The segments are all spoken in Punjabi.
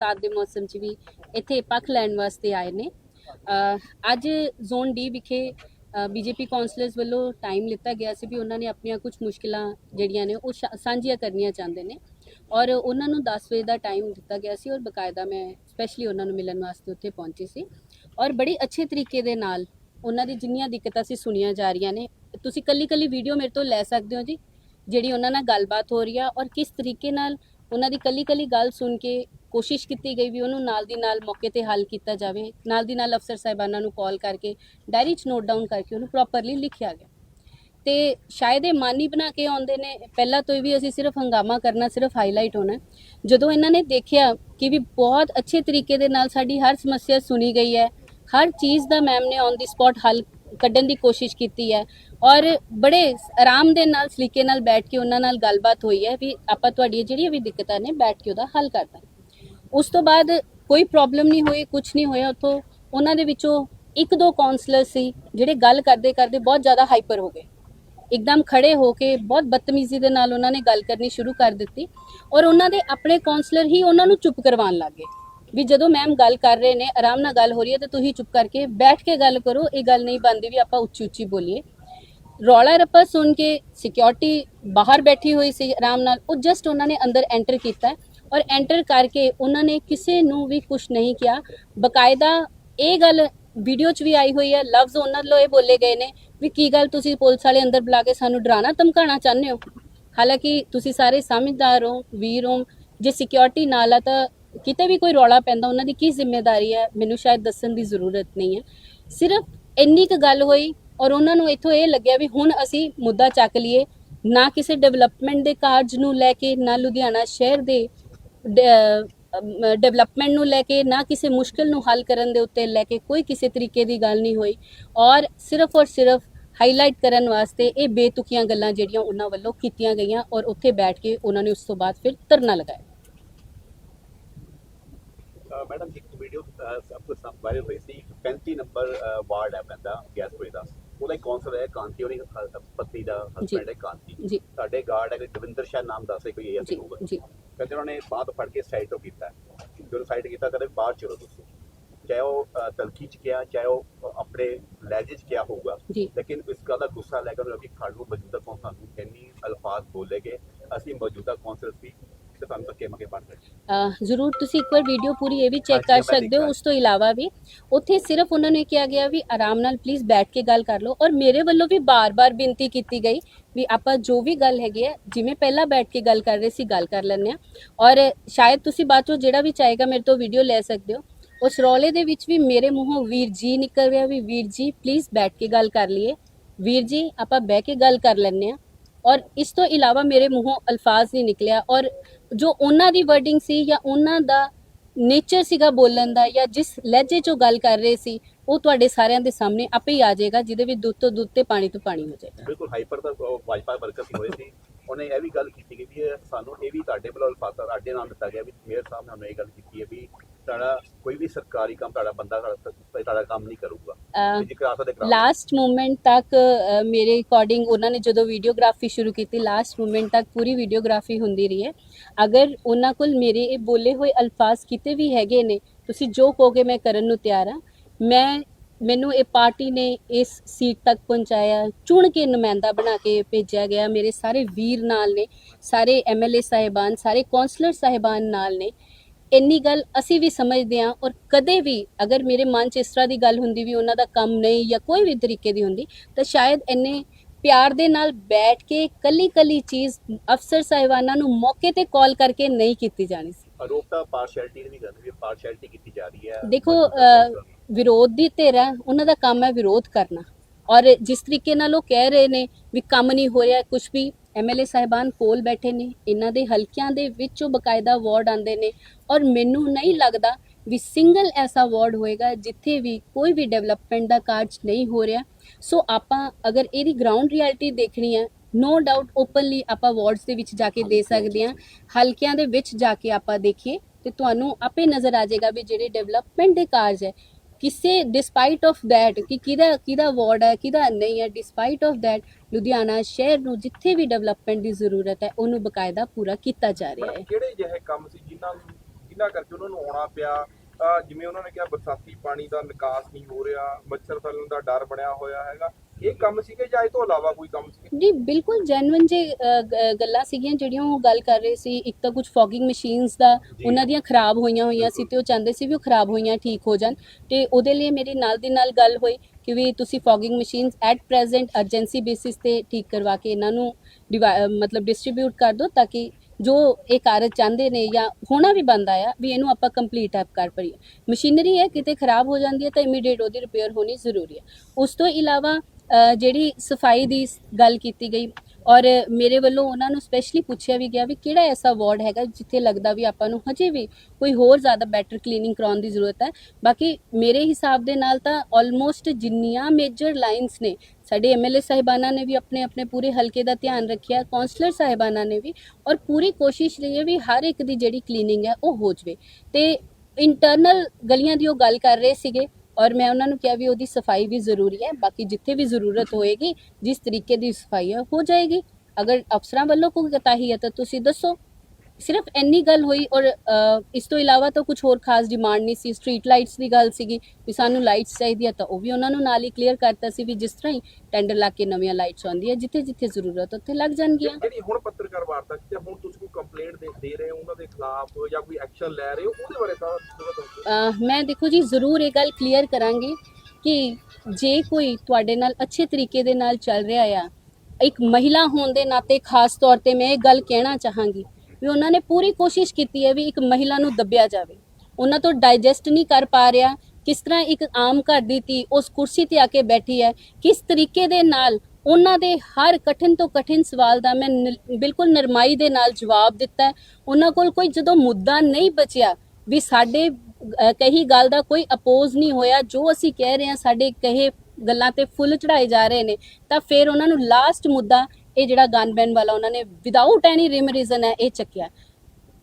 ਬਰਸਾਤ ਦੇ ਮੌਸਮ 'ਚ ਵੀ ਇੱਥੇ ਪੱਖ ਲੈਣ ਵਾਸਤੇ ਆਏ ਨੇ। ਅੱਜ ਜ਼ੋਨ ਡੀ ਵਿਖੇ ਬੀਜੇਪੀ ਕਾਉਂਸਲਰਸ ਵੱਲੋਂ ਟਾਈਮ ਲਿੱਤਾ ਗਿਆ ਸੀ ਵੀ ਉਹਨਾਂ ਨੇ ਆਪਣੀਆਂ ਕੁਝ ਮੁਸ਼ਕਿਲਾਂ ਜਿਹੜੀਆਂ ਨੇ ਉਹ ਸ਼ਾ- ਸਾਂਝੀਆਂ ਕਰਨੀਆਂ ਚਾਹੁੰਦੇ ਨੇ। ਔਰ ਉਹਨਾਂ ਨੂੰ 10 ਵਜੇ ਦਾ ਟਾਈਮ ਦਿੱਤਾ ਗਿਆ ਸੀ ਔਰ ਬਕਾਇਦਾ ਮੈਂ ਸਪੈਸ਼ਲੀ ਉਹਨਾਂ ਨੂੰ ਮਿਲਣ ਵਾਸਤੇ ਉੱਥੇ ਪਹੁੰਚੀ ਸੀ। ਔਰ ਬੜੀ ਅੱਛੇ ਤਰੀਕੇ ਦੇ ਨਾਲ ਉਹਨਾਂ ਦੀ ਜਿੰਨੀਆਂ ਦਿੱਕਤਾਂ ਸੀ ਸੁਣੀਆਂ ਜਾ ਰਹੀਆਂ ਨੇ, ਤੁਸੀਂ ਕੱਲੀ ਕੱਲੀ ਵੀਡੀਓ ਮੇਰੇ ਤੋਂ ਲੈ ਸਕਦੇ ਹੋ ਜੀ, ਜਿਹੜੀ ਉਹਨਾਂ ਨਾਲ ਗੱਲਬਾਤ ਹੋ ਰਹੀ ਆ ਔਰ ਕਿਸ ਤਰੀਕੇ ਨਾਲ ਉਹਨਾਂ ਦੀ ਕੱਲੀ ਕੱਲੀ ਗੱਲ ਸੁਣ ਕੇ ਕੋਸ਼ਿਸ਼ ਕੀਤੀ ਗਈ ਵੀ ਉਹਨੂੰ ਨਾਲ ਦੀ ਨਾਲ ਮੌਕੇ ਤੇ ਹੱਲ ਕੀਤਾ ਜਾਵੇ। ਨਾਲ ਦੀ ਨਾਲ ਅਫਸਰ ਸਾਹਿਬਾਨਾਂ ਨੂੰ ਕਾਲ ਕਰਕੇ ਡਾਇਰੀ 'ਚ ਨੋਟ ਡਾਊਨ ਕਰਕੇ ਉਹਨੂੰ ਪ੍ਰੋਪਰਲੀ ਲਿਖਿਆ ਗਿਆ। ਤੇ ਸ਼ਾਇਦ ਇਹ ਮਾਨੀ ਬਣਾ ਕੇ ਆਉਂਦੇ ਨੇ, ਪਹਿਲਾਂ ਤੋਂ ਵੀ ਅਸੀਂ ਸਿਰਫ ਹੰਗਾਮਾ ਕਰਨਾ, ਸਿਰਫ ਹਾਈਲਾਈਟ ਹੋਣਾ। ਜਦੋਂ ਇਹਨਾਂ ਨੇ ਦੇਖਿਆ ਕਿ ਵੀ ਬਹੁਤ ਅੱਛੇ ਤਰੀਕੇ ਦੇ ਨਾਲ ਸਾਡੀ ਹਰ ਸਮੱਸਿਆ ਸੁਣੀ ਗਈ ਹੈ, ਹਰ ਚੀਜ਼ ਦਾ ਮੈਮ ਨੇ ਔਨ ਦੀ ਸਪੌਟ ਹੱਲ ਕੱਢਣ ਦੀ ਕੋਸ਼ਿਸ਼ ਕੀਤੀ ਹੈ ਔਰ ਬੜੇ ਆਰਾਮ ਦੇ ਨਾਲ, ਸਲੀਕੇ ਨਾਲ ਬੈਠ ਕੇ ਉਹਨਾਂ ਨਾਲ ਗੱਲਬਾਤ ਹੋਈ ਹੈ ਵੀ ਆਪਾਂ ਤੁਹਾਡੀਆਂ ਜਿਹੜੀਆਂ ਵੀ ਦਿੱਕਤਾਂ ਨੇ ਬੈਠ ਕੇ ਉਹਦਾ ਹੱਲ ਕਰਦਾ ਉਸ ਤੋਂ ਬਾਅਦ ਕੋਈ ਪ੍ਰੋਬਲਮ ਨਹੀਂ ਹੋਈ ਕੁਝ ਨਹੀਂ ਹੋਇਆ ਉੱਥੋਂ। ਉਹਨਾਂ ਦੇ ਵਿੱਚੋਂ ਇੱਕ ਦੋ ਕਾਉਂਸਲਰ ਸੀ, ਜਿਹੜੇ ਗੱਲ ਕਰਦੇ ਕਰਦੇ ਬਹੁਤ ਜ਼ਿਆਦਾ ਹਾਈਪਰ ਹੋ ਗਏ। ਇੱਕਦਮ ਖੜੇ ਹੋ ਕੇ ਬਹੁਤ ਬਦਤਮੀਜ਼ੀ ਦੇ ਨਾਲ ਉਹਨਾਂ ਨੇ ਗੱਲ ਕਰਨੀ ਸ਼ੁਰੂ ਕਰ ਦਿੱਤੀ ਔਰ ਉਹਨਾਂ ਦੇ ਆਪਣੇ ਕਾਉਂਸਲਰ ਹੀ ਉਹਨਾਂ ਨੂੰ ਚੁੱਪ ਕਰਵਾਉਣ ਲੱਗੇ ਵੀ ਜਦੋਂ ਮੈਮ ਗੱਲ ਕਰ ਰਹੇ ਨੇ, ਆਰਾਮ ਨਾਲ ਗੱਲ ਹੋ ਰਹੀ ਹੈ ਤੇ ਤੁਸੀਂ ਚੁੱਪ ਕਰਕੇ ਬੈਠ ਕੇ ਗੱਲ ਕਰੋ, ਇਹ ਗੱਲ ਨਹੀਂ ਬਣਦੀ ਵੀ ਆਪਾਂ ਉੱਚੀ ਉੱਚੀ ਬੋਲੀਏ। ਰੌਲਾ ਰੱਪਾ ਸੁਣ ਕੇ ਸਿਕਿਉਰਿਟੀ ਬਾਹਰ ਬੈਠੀ ਹੋਈ ਸੀ ਆਰਾਮ ਨਾਲ, ਉਹ ਜਸਟ ਉਹਨਾਂ ਨੇ ਅੰਦਰ ਐਂਟਰ ਕੀਤਾ। ਔਰ ਐਂਟਰ ਕਰਕੇ ਉਹਨਾਂ ਨੇ ਕਿਸੇ ਨੂੰ ਵੀ ਕੁਝ ਨਹੀਂ ਕਿਹਾ। ਬਕਾਇਦਾ ਇਹ ਗੱਲ ਵੀਡੀਓ 'ਚ ਵੀ ਆਈ ਹੋਈ ਹੈ। ਲਫ਼ਜ਼ ਉਹਨਾਂ ਵੱਲੋਂ ਇਹ ਬੋਲੇ ਗਏ ਨੇ ਵੀ ਕੀ ਗੱਲ ਤੁਸੀਂ ਪੁਲਿਸ ਵਾਲੇ ਅੰਦਰ ਬੁਲਾ ਕੇ ਸਾਨੂੰ ਡਰਾਣਾ ਧਮਕਾਉਣਾ ਚਾਹੁੰਦੇ ਹੋ? ਹਾਲਾਂਕਿ ਤੁਸੀਂ ਸਾਰੇ ਸਮਝਦਾਰ ਹੋ, ਵੀਰ ਹੋ। ਜੇ ਸਿਕਿਉਰਿਟੀ ਨਾਲ ਆ ਤਾਂ ਕਿਤੇ ਵੀ ਕੋਈ ਰੌਲਾ ਪੈਂਦਾ, ਉਹਨਾਂ ਦੀ ਕੀ ਜ਼ਿੰਮੇਵਾਰੀ ਹੈ? ਮੈਨੂੰ ਸ਼ਾਇਦ ਦੱਸਣ ਦੀ ਜ਼ਰੂਰਤ ਨਹੀਂ ਹੈ। ਸਿਰਫ ਇੰਨੀ ਕੁ ਗੱਲ ਹੋਈ ਔਰ ਉਹਨਾਂ ਨੂੰ ਇੱਥੋਂ ਇਹ ਲੱਗਿਆ ਵੀ ਹੁਣ ਅਸੀਂ ਮੁੱਦਾ ਚੱਕ ਲਈਏ। ਨਾ ਕਿਸੇ ਡਿਵੈਲਪਮੈਂਟ ਦੇ ਕਾਰਜ ਨੂੰ ਲੈ ਕੇ, ਨਾ ਲੁਧਿਆਣਾ ਸ਼ਹਿਰ ਦੇ ਡਿਵੈਲਪਮੈਂਟ ਨੂੰ ਲੈ ਕੇ ਨਾ ਕਿਸੇ ਮੁਸ਼ਕਿਲ ਨੂੰ ਹੱਲ ਕਰਨ ਦੇ ਉੱਤੇ ਲੈ ਕੇ ਕੋਈ ਕਿਸੇ ਤਰੀਕੇ ਦੀ ਗੱਲ ਨਹੀਂ ਹੋਈ। ਔਰ ਸਿਰਫ ਔਰ ਸਿਰਫ ਹਾਈਲਾਈਟ ਕਰਨ ਵਾਸਤੇ ਇਹ ਬੇਤੁਕੀਆਂ ਗੱਲਾਂ ਜਿਹੜੀਆਂ ਉਹਨਾਂ ਵੱਲੋਂ ਕੀਤੀਆਂ ਗਈਆਂ ਔਰ ਉੱਥੇ ਬੈਠ ਕੇ ਉਹਨਾਂ ਨੇ ਉਸ ਤੋਂ ਬਾਅਦ ਫਿਰ ਧਰਨਾ ਲਗਾਇਆ। ਅਹ ਮੈਡਮ ਇੱਕ ਵੀਡੀਓ ਸਭ ਕੁਝ ਸਭ ਵਾਇਰਲ ਹੋਈ ਸੀ। 35 ਨੰਬਰ ਅਹ, ਵਾਰਡ ਹੈ ਪੈਂਦਾ ਗੈਸਪੁਰੇ ਦਾ। ਉਹਦਾ ਇੱਕ ਕੌਂਸਲ ਹੈ ਕਾਂਤੀ ਉਹਦੀ ਪਤਨੀ ਦਾ ਹਸਬੰਡ ਹੈ ਕਾਂਤੀ। ਸਾਡੇ ਗਾਰਡ ਹੈ ਦਵਿੰਦਰ ਸ਼ਾਹ ਨਾਮ ਦੱਸ ਕੋਈ ਇਹ ਜੀ ਹੋਊਗਾ ਕਹਿੰਦੇ ਉਹਨਾਂ ਨੇ ਬਾਤ ਫੜ ਕੇ ਸਾਈਡ ਤੋਂ ਕੀਤਾ। ਜਦੋਂ ਸਾਈਡ ਕੀਤਾ ਕਹਿੰਦੇ ਬਾਹਰ ਚਲੋ ਤੁਸੀਂ। ਚਾਹੇ ਉਹ ਤਲਖੀ ਚ ਕਿਹਾ ਚਾਹੇ ਉਹ ਆਪਣੇ ਲਹਿਜੇ ਚ ਕਿਹਾ ਹੋਊਗਾ। ਲੇਕਿਨ ਇਸ ਗੱਲ ਦਾ ਗੁੱਸਾ ਲੈ ਕੇ ਉਹਨਾਂ ਨੇ ਖੜੂ ਮੌਜੂਦਾ ਕੌਂਸਲ ਨੂੰ ਇੰਨੀ ਅਲਫਾਜ਼ ਬੋਲੇ ਗਏ। ਅਸੀਂ ਮੌਜੂਦਾ ਕੌਂਸਲ ਸੀ। ਤੇ ਤੁਹਾਨੂੰ ਧੱਕੇ ਮਗੇ ਬਣ ਰਹੇ ਅਹ ਜ਼ਰੂਰ ਤੁਸੀਂ ਇੱਕ ਵਾਰ ਵੀਡੀਓ ਪੂਰੀ ਇਹ ਵੀ ਚੈੱਕ ਕਰ ਸਕਦੇ ਹੋ। ਉਸ ਤੋਂ ਇਲਾਵਾ ਵੀ ਉੱਥੇ ਸਿਰਫ ਉਹਨਾਂ ਨੇ ਕਿਹਾ ਗਿਆ ਵੀ ਆਰਾਮ ਨਾਲ ਪਲੀਜ਼ ਬੈਠ ਕੇ ਗੱਲ ਕਰ ਲਓ। ਔਰ ਮੇਰੇ ਵੱਲੋਂ ਵੀ ਬਾਰ-ਬਾਰ ਬੇਨਤੀ ਕੀਤੀ ਗਈ ਵੀ ਆਪਾਂ ਜੋ ਵੀ ਗੱਲ ਹੈਗੀ ਹੈ ਜਿਵੇਂ ਪਹਿਲਾਂ ਬੈਠ ਕੇ ਗੱਲ ਕਰ ਰਹੇ ਸੀ ਗੱਲ ਕਰ ਲੈਂਦੇ ਆ ਔਰ ਸ਼ਾਇਦ ਤੁਸੀਂ ਬਾਅਦ ਚੋਂ ਜਿਹੜਾ ਵੀ ਚਾਹੇਗਾ ਮੇਰੇ ਤੋਂ ਵੀਡੀਓ ਲੈ ਸਕਦੇ ਹੋ। ਉਸ ਰੌਲੇ ਦੇ ਵਿੱਚ ਵੀ ਮੇਰੇ ਮੂੰਹੋਂ ਵੀਰ ਜੀ ਨਿਕਲ ਰਿਹਾ ਵੀ ਵੀਰ ਜੀ ਪਲੀਜ਼ ਬੈਠ ਕੇ ਗੱਲ ਕਰ ਲਈਏ। ਵੀਰ ਜੀ ਆਪਾਂ ਬਹਿ ਕੇ ਗੱਲ ਕਰ ਲੈਂਦੇ ਆ ਔਰ ਇਸ ਤੋਂ ਇਲਾਵਾ ਮੇਰੇ ਮੂੰਹੋਂ ਅਲਫਾਜ਼ ਨਹੀਂ ਨਿਕਲਿਆ। ਔਰ ਜੋ ਉਹਨਾਂ ਦੀ ਵਰਡਿੰਗ ਸੀ ਜਾਂ ਉਹਨਾਂ ਦਾ ਨੇਚਰ ਸੀਗਾ ਬੋਲਣ ਦਾ ਜਾਂ ਜਿਸ ਲਹਿਜੇ 'ਚੋਂ ਗੱਲ ਕਰ ਰਹੇ ਸੀ, ਉਹ ਤੁਹਾਡੇ ਸਾਰਿਆਂ ਦੇ ਸਾਹਮਣੇ ਆਪੇ ਹੀ ਆ ਜਾਏਗਾ, ਜਿਹਦੇ ਵਿੱਚ ਦੁੱਧ ਤੋਂ ਦੁੱਧ ਤੇ ਪਾਣੀ ਤੋਂ ਪਾਣੀ ਹੋ ਜਾਏਗਾ। ਬਿਲਕੁਲ ਹਾਈਪਰ ਦਾ ਉਹ ਵਰਕਰ ਸੀ ਹੋਏ ਸੀ। ਉਹਨੇ ਇਹ ਵੀ ਗੱਲ ਕੀਤੀ ਗਈ ਵੀ ਸਾਨੂੰ ਇਹ ਵੀ ਤੁਹਾਡੇ ਵੱਲੋਂ ਅਲਫਾਜ਼ਾ ਤੁਹਾਡੇ ਨਾਲ ਦਿੱਤਾ ਗਿਆ ਵੀ ਮੇਅਰ ਸਾਹਿਬ ਨੇ ਇਹ ਗੱਲ ਕੀਤੀ ਹੈ ਵੀ ਤੁਹਾਡਾ ਕੋਈ ਵੀ ਸਰਕਾਰੀ ਕੰਮ, ਤੁਹਾਡਾ ਬੰਦਾ ਤੁਹਾਡਾ ਕੰਮ ਨਹੀਂ ਕਰੂਗਾ। ਲਾਸਟ ਮੂਮੈਂਟ ਤੱਕ ਮੇਰੇ ਅਕੋਰਡਿੰਗ ਉਹਨਾਂ ਨੇ ਜਦੋਂ ਵੀਡੀਓਗ੍ਰਾਫੀ ਸ਼ੁਰੂ ਕੀਤੀ ਲਾਸਟ ਮੂਮੈਂਟ ਤੱਕ ਪੂਰੀ ਵੀਡੀਓਗ੍ਰਾਫੀ ਹੁੰਦੀ ਰਹੀ ਹੈ। ਅਗਰ ਉਹਨਾਂ ਕੋਲ ਮੇਰੇ ਇਹ ਬੋਲੇ ਹੋਏ ਅਲਫਾਜ਼ ਕਿਤੇ ਵੀ ਹੈਗੇ ਨੇ ਤੁਸੀਂ ਜੋ ਕਹੋਗੇ ਮੈਂ ਕਰਨ ਨੂੰ ਤਿਆਰ ਹਾਂ। ਮੈਂ ਮੈਨੂੰ ਇਹ ਪਾਰਟੀ ਨੇ ਇਸ ਸੀਟ ਤੱਕ ਪਹੁੰਚਾਇਆ ਚੁਣ ਕੇ ਨੁਮਾਇੰਦਾ ਬਣਾ ਕੇ ਭੇਜਿਆ ਗਿਆ। ਮੇਰੇ ਸਾਰੇ ਵੀਰ ਨਾਲ ਨੇ ਸਾਰੇ ਐਮਐਲਏ ਸਾਹਿਬਾਨ ਸਾਰੇ ਕੌਂਸਲਰ ਸਾਹਿਬਾਨ ਨਾਲ ਨੇ। ਇੰਨੀ ਗੱਲ ਅਸੀਂ ਵੀ ਸਮਝਦੇ ਹਾਂ ਔਰ ਕਦੇ ਵੀ ਅਗਰ ਮੇਰੇ ਮਨ 'ਚ ਇਸ ਤਰ੍ਹਾਂ ਦੀ ਗੱਲ ਹੁੰਦੀ ਵੀ ਉਹਨਾਂ ਦਾ ਕੰਮ ਨਹੀਂ ਜਾਂ ਕੋਈ ਵੀ ਤਰੀਕੇ ਦੀ ਹੁੰਦੀ ਤਾਂ ਸ਼ਾਇਦ ਇੰਨੇ ਪਿਆਰ ਦੇ ਨਾਲ ਬੈਠ ਕੇ ਕੱਲੀ ਕੱਲੀ ਚੀਜ਼ ਅਫਸਰ ਸਾਹਿਬਾਨਾਂ ਨੂੰ ਮੌਕੇ ਤੇ ਕਾਲ ਕਰਕੇ ਨਹੀਂ ਕੀਤੀ ਜਾਣੀ ਸੀ। ਆਰੋਪ ਤਾਂ ਪਾਰਸ਼ੈਲਿਟੀ ਦੀ ਵੀ ਕਰਦੇ ਵੀ ਪਾਰਸ਼ੈਲਿਟੀ ਕੀਤੀ ਜਾ ਰਹੀ ਹੈ। ਦੇਖੋ ਵਿਰੋਧ ਦੀ ਧਿਰ ਹੈ ਉਹਨਾਂ ਦਾ ਕੰਮ ਹੈ ਵਿਰੋਧ ਕਰਨਾ। ਔਰ ਜਿਸ ਤਰੀਕੇ ਨਾਲ ਉਹ ਕਹਿ ਰਹੇ ਨੇ ਵੀ ਕੰਮ ਨਹੀਂ ਹੋ ਰਿਹਾ ਕੁਝ ਵੀ ਐਮਐਲਏ ਸਾਹਿਬਾਨ ਕੋਲ ਬੈਠੇ ਨੇ ਇਹਨਾਂ ਦੇ ਹਲਕਿਆਂ ਦੇ ਵਿੱਚੋਂ ਬਕਾਇਦਾ ਵਾਰਡ ਆਉਂਦੇ ਨੇ ਔਰ ਮੈਨੂੰ ਨਹੀਂ ਲੱਗਦਾ ਵੀ ਸਿੰਗਲ ਐਸਾ ਵਾਰਡ ਹੋਏਗਾ ਜਿੱਥੇ ਵੀ ਕੋਈ ਵੀ ਡਿਵੈਲਪਮੈਂਟ ਦਾ ਕਾਰਜ ਨਹੀਂ ਹੋ ਰਿਹਾ। ਸੋ ਆਪਾਂ ਅਗਰ ਇਹਦੀ ਗਰਾਊਂਡ ਰਿਐਲਿਟੀ ਦੇਖਣੀ ਹੈ ਨੋ ਡਾਊਟ ਓਪਨਲੀ ਆਪਾਂ ਵਾਰਡਸ ਦੇ ਵਿੱਚ ਜਾ ਕੇ ਦੇ ਸਕਦੇ ਹਾਂ ਹਲਕਿਆਂ ਦੇ ਵਿੱਚ ਜਾ ਕੇ ਆਪਾਂ ਦੇਖੀਏ ਤੇ ਤੁਹਾਨੂੰ ਆਪੇ ਨਜ਼ਰ ਆ ਜਾਏਗਾ ਵੀ ਜਿਹੜੇ ਡਿਵੈਲਪਮੈਂਟ ਦੇ ਕਾਰਜ ਹੈ ਕਿਸੇ ਡਿਸਪਾਈਟ ਆਫ ਥੈਟ ਕਿ ਕਿਹਦਾ ਕਿਹਦਾ ਵਾਰਡ ਹੈ, ਕਿਹਦਾ ਨਹੀਂ ਹੈ ਡਿਸਪਾਈਟ ਆਫ ਥੈਟ ਲੁਧਿਆਣਾ ਸ਼ਹਿਰ ਨੂੰ ਜਿੱਥੇ ਵੀ ਡਿਵੈਲਪਮੈਂਟ ਦੀ ਜ਼ਰੂਰਤ ਹੈ, ਉਹਨੂੰ ਬਕਾਇਦਾ ਪੂਰਾ ਕੀਤਾ ਜਾ ਰਿਹਾ ਹੈ। ਕਿਹੜੇ ਜਿਹੇ ਕੰਮ ਸੀ ਜਿਨ੍ਹਾਂ ਨੂੰ, ਜਿਨ੍ਹਾਂ ਕਰਕੇ ਉਹਨਾਂ ਨੂੰ ਆਉਣਾ ਪਿਆ? ਜਿਵੇਂ ਉਹਨਾਂ ਨੇ ਕਿਹਾ ਬਰਸਾਤੀ ਪਾਣੀ ਦਾ ਨਿਕਾਸ ਨਹੀਂ ਹੋ ਰਿਹਾ, ਮੱਛਰ ਫੈਲਣ ਦਾ ਡਰ ਬਣਿਆ ਹੋਇਆ ਹੈਗਾ। ਇਹ ਕੰਮ ਸੀਗੇ ਜਾਂ ਇਹ ਤੋਂ ਇਲਾਵਾ ਕੋਈ ਕੰਮ ਸੀ ਜੀ ਬਿਲਕੁਲ ਜੈਨੂਇਨ ਜੇ ਅ, ਗ- ਗੱਲਾਂ ਸੀਗੀਆਂ ਜਿਹੜੀਆਂ ਉਹ ਗੱਲ ਕਰ ਰਹੇ ਸੀ ਇੱਕ ਤਾਂ ਕੁਝ ਫੌਗਿੰਗ ਮਸ਼ੀਨਸ ਦਾ ਉਹਨਾਂ ਦੀਆਂ ਖਰਾਬ ਹੋਈਆਂ ਹੋਈਆਂ ਸੀ ਤੇ ਉਹ ਚਾਹੁੰਦੇ ਸੀ ਵੀ ਉਹ ਖਰਾਬ ਹੋਈਆਂ ਠੀਕ ਹੋ ਜਾਣ ਤੇ ਉਹਦੇ ਲਈ ਮੇਰੀ ਨਾਲ ਦੀ ਨਾਲ ਗੱਲ ਹੋਈ ਕਿ ਵੀ ਤੁਸੀਂ fogging machines at present urgency basis ਤੇ ਠੀਕ ਕਰਵਾ ਕੇ ਇਹਨਾਂ ਨੂੰ ਡਿਵਾ- ਅ, ਮਤਲਬ ਡਿਸਟ੍ਰੀਬਿਊਟ ਕਰ ਦਿਓ ਤਾਂ ਕਿ ਜੋ ਇਹ ਕਾਰਜ ਚਾਹੁੰਦੇ ਨੇ ਜਾਂ ਹੋਣਾ ਵੀ ਬੰਦਾ ਆ ਵੀ ਇਹਨੂੰ ਆਪਾਂ ਕੰਪਲੀਟ ਐਪ ਕਰ ਪਈਏ ਮਸ਼ੀਨਰੀ ਹੈ ਕਿਤੇ ਖਰਾਬ ਹੋ ਜਾਂਦੀ ਹੈ ਤਾਂ ਇਮੀਡੀਏਟ ਉਹਦੀ ਰਿਪੇਅਰ ਹੋਣੀ ਜ਼ਰੂਰੀ ਹੈ। ਉਸ ਤੋਂ ਇਲਾਵਾ ਜਿਹੜੀ ਸਫ਼ਾਈ ਦੀ ਗੱਲ ਕੀਤੀ ਗਈ ਔਰ ਮੇਰੇ ਵੱਲੋਂ ਉਹਨਾਂ ਨੂੰ ਸਪੈਸ਼ਲੀ ਪੁੱਛਿਆ ਵੀ ਗਿਆ ਵੀ ਕਿਹੜਾ ਐਸਾ ਵਾਰਡ ਹੈਗਾ ਜਿੱਥੇ ਲੱਗਦਾ ਵੀ ਆਪਾਂ ਨੂੰ ਹਜੇ ਵੀ ਕੋਈ ਹੋਰ ਜ਼ਿਆਦਾ ਬੈਟਰ ਕਲੀਨਿੰਗ ਕਰਾਉਣ ਦੀ ਜ਼ਰੂਰਤ ਹੈ। ਬਾਕੀ ਮੇਰੇ ਹਿਸਾਬ ਦੇ ਨਾਲ ਤਾਂ ਆਲਮੋਸਟ ਜਿੰਨੀਆਂ ਮੇਜਰ ਲਾਈਨਸ ਨੇ, ਸਾਡੇ ਐਮਐਲਏ ਸਾਹਿਬਾਨਾਂ ਨੇ ਵੀ ਆਪਣੇ ਆਪਣੇ ਪੂਰੇ ਹਲਕੇ ਦਾ ਧਿਆਨ ਰੱਖਿਆ ਕਾਉਂਸਲਰ ਸਾਹਿਬਾਨਾਂ ਨੇ ਵੀ ਔਰ ਪੂਰੀ ਕੋਸ਼ਿਸ਼ ਰਹੀ ਹੈ ਵੀ ਹਰ ਇੱਕ ਦੀ ਜਿਹੜੀ ਕਲੀਨਿੰਗ ਹੈ ਉਹ ਹੋ ਜਵੇ। ਤੇ ਇੰਟਰਨਲ ਗਲੀਆਂ ਦੀ ਉਹ ਗੱਲ ਕਰ ਰਹੇ ਸੀਗੇ ਔਰ ਮੈਂ ਉਹਨਾਂ ਨੂੰ ਕਿਹਾ ਵੀ ਉਹਦੀ ਸਫ਼ਾਈ ਵੀ ਜ਼ਰੂਰੀ ਹੈ, ਬਾਕੀ ਜਿੱਥੇ ਵੀ ਜ਼ਰੂਰਤ ਹੋਏਗੀ, ਜਿਸ ਤਰੀਕੇ ਦੀ ਸਫ਼ਾਈ ਹੈ ਹੋ ਜਾਏਗੀ। ਅਗਰ ਅਫਸਰਾਂ ਵੱਲੋਂ ਕੋਈ ਕਤਾਹੀ ਹੈ ਤਾਂ ਤੁਸੀਂ ਦੱਸੋ। ਸਿਰਫ ਇੰਨੀ ਗੱਲ ਹੋਈ ਔਰ ਇਸ ਤੋਂ ਇਲਾਵਾ ਤਾਂ ਕੁਝ ਹੋਰ ਖਾਸ ਡਿਮਾਂਡ ਨਹੀਂ ਸੀ ਸਟਰੀਟ ਲਾਈਟਸ ਦੀ ਗੱਲ ਸੀਗੀ ਵੀ ਸਾਨੂੰ ਲਾਈਟਸ ਚਾਹੀਦੀ ਆ ਤਾਂ ਉਹ ਵੀ ਉਹਨਾਂ ਨੂੰ ਨਾਲ ਹੀ ਕਲੀਅਰ ਕਰਤਾ ਸੀ ਵੀ ਜਿਸ ਤਰ੍ਹਾਂ ਹੀ ਟੈਂਡਰ ਲਾ ਕੇ ਨਵੀਆਂ ਲਾਈਟਸ ਆਉਂਦੀਆਂ ਜਿੱਥੇ ਜਿੱਥੇ ਜ਼ਰੂਰਤ ਉੱਥੇ ਲੱਗ ਜਾਣਗੀਆਂ। ਜਿਹੜੀ ਹੁਣ ਪੱਤਰਕਾਰ ਵਾਰਤਾ ਚ ਜਾਂ ਹੁਣ ਤੁਸੀਂ ਕੋਈ ਕੰਪਲੇਂਟ ਦੇ ਦੇ ਰਹੇ ਹੋ ਉਹਨਾਂ ਦੇ ਖਿਲਾਫ ਜਾਂ ਕੋਈ ਐਕਸ਼ਨ ਲੈ ਰਹੇ ਹੋ ਉਹਦੇ ਬਾਰੇ ਤਾਂ ਦੱਸੋ। ਮੈਂ ਦੇਖੋ ਜੀ ਜ਼ਰੂਰ ਇਹ ਗੱਲ ਕਲੀਅਰ ਕਰਾਂਗੀ ਕਿ ਜੇ ਕੋਈ ਤੁਹਾਡੇ ਨਾਲ ਅੱਛੇ ਤਰੀਕੇ ਦੇ ਨਾਲ ਚੱਲ ਰਿਹਾ ਆ ਇੱਕ ਮਹਿਲਾ ਹੋਣ ਦੇ ਨਾਤੇ ਖਾਸ ਤੌਰ ਤੇ ਮੈਂ ਇਹ ਗੱਲ ਕਹਿਣਾ ਚਾਹਾਂਗੀ ਵੀ ਉਹਨਾਂ ਨੇ ਪੂਰੀ ਕੋਸ਼ਿਸ਼ ਕੀਤੀ ਹੈ ਵੀ ਇੱਕ ਮਹਿਲਾ ਨੂੰ ਦੱਬਿਆ ਜਾਵੇ। ਉਹਨਾਂ ਤੋਂ ਡਾਈਜੈਸਟ ਨਹੀਂ ਕਰ ਪਾ ਰਿਹਾ, ਕਿਸ ਤਰ੍ਹਾਂ ਇੱਕ ਆਮ ਘਰ ਦੀ ਧੀ ਉਸ ਕੁਰਸੀ ਤੇ ਆ ਕੇ ਬੈਠੀ ਹੈ, ਕਿਸ ਤਰੀਕੇ ਦੇ ਨਾਲ ਉਹਨਾਂ ਦੇ ਹਰ ਕਠਿਨ ਤੋਂ ਕਠਿਨ ਸਵਾਲ ਦਾ ਮੈਂ ਬਿਲਕੁਲ ਨਰਮਾਈ ਦੇ ਨਾਲ ਜਵਾਬ ਦਿੱਤਾ ਉਹਨਾਂ ਕੋਲ ਕੋਈ ਜਦੋਂ ਮੁੱਦਾ ਨਹੀਂ ਬਚਿਆ ਵੀ ਸਾਡੇ ਕਹੀ ਗੱਲ ਦਾ ਕੋਈ ਅਪੋਜ਼ ਨਹੀਂ ਹੋਇਆ, ਜੋ ਅਸੀਂ ਕਹਿ ਰਹੇ ਹਾਂ ਸਾਡੇ ਕਹੇ ਗੱਲਾਂ ਤੇ ਫੁੱਲ ਚੜਾਏ ਜਾ ਰਹੇ ਨੇ, ਤਾਂ ਫਿਰ ਉਹਨਾਂ ਨੂੰ ਲਾਸਟ ਮੁੱਦਾ ਇਹ ਜਿਹੜਾ ਗਨਮੈਨ ਵਾਲਾ ਉਹਨਾਂ ਨੇ ਵਿਦਆਊਟ ਐਨੀ ਰਿਮ ਰੀਜ਼ਨ ਹੈ ਇਹ ਚੱਕਿਆ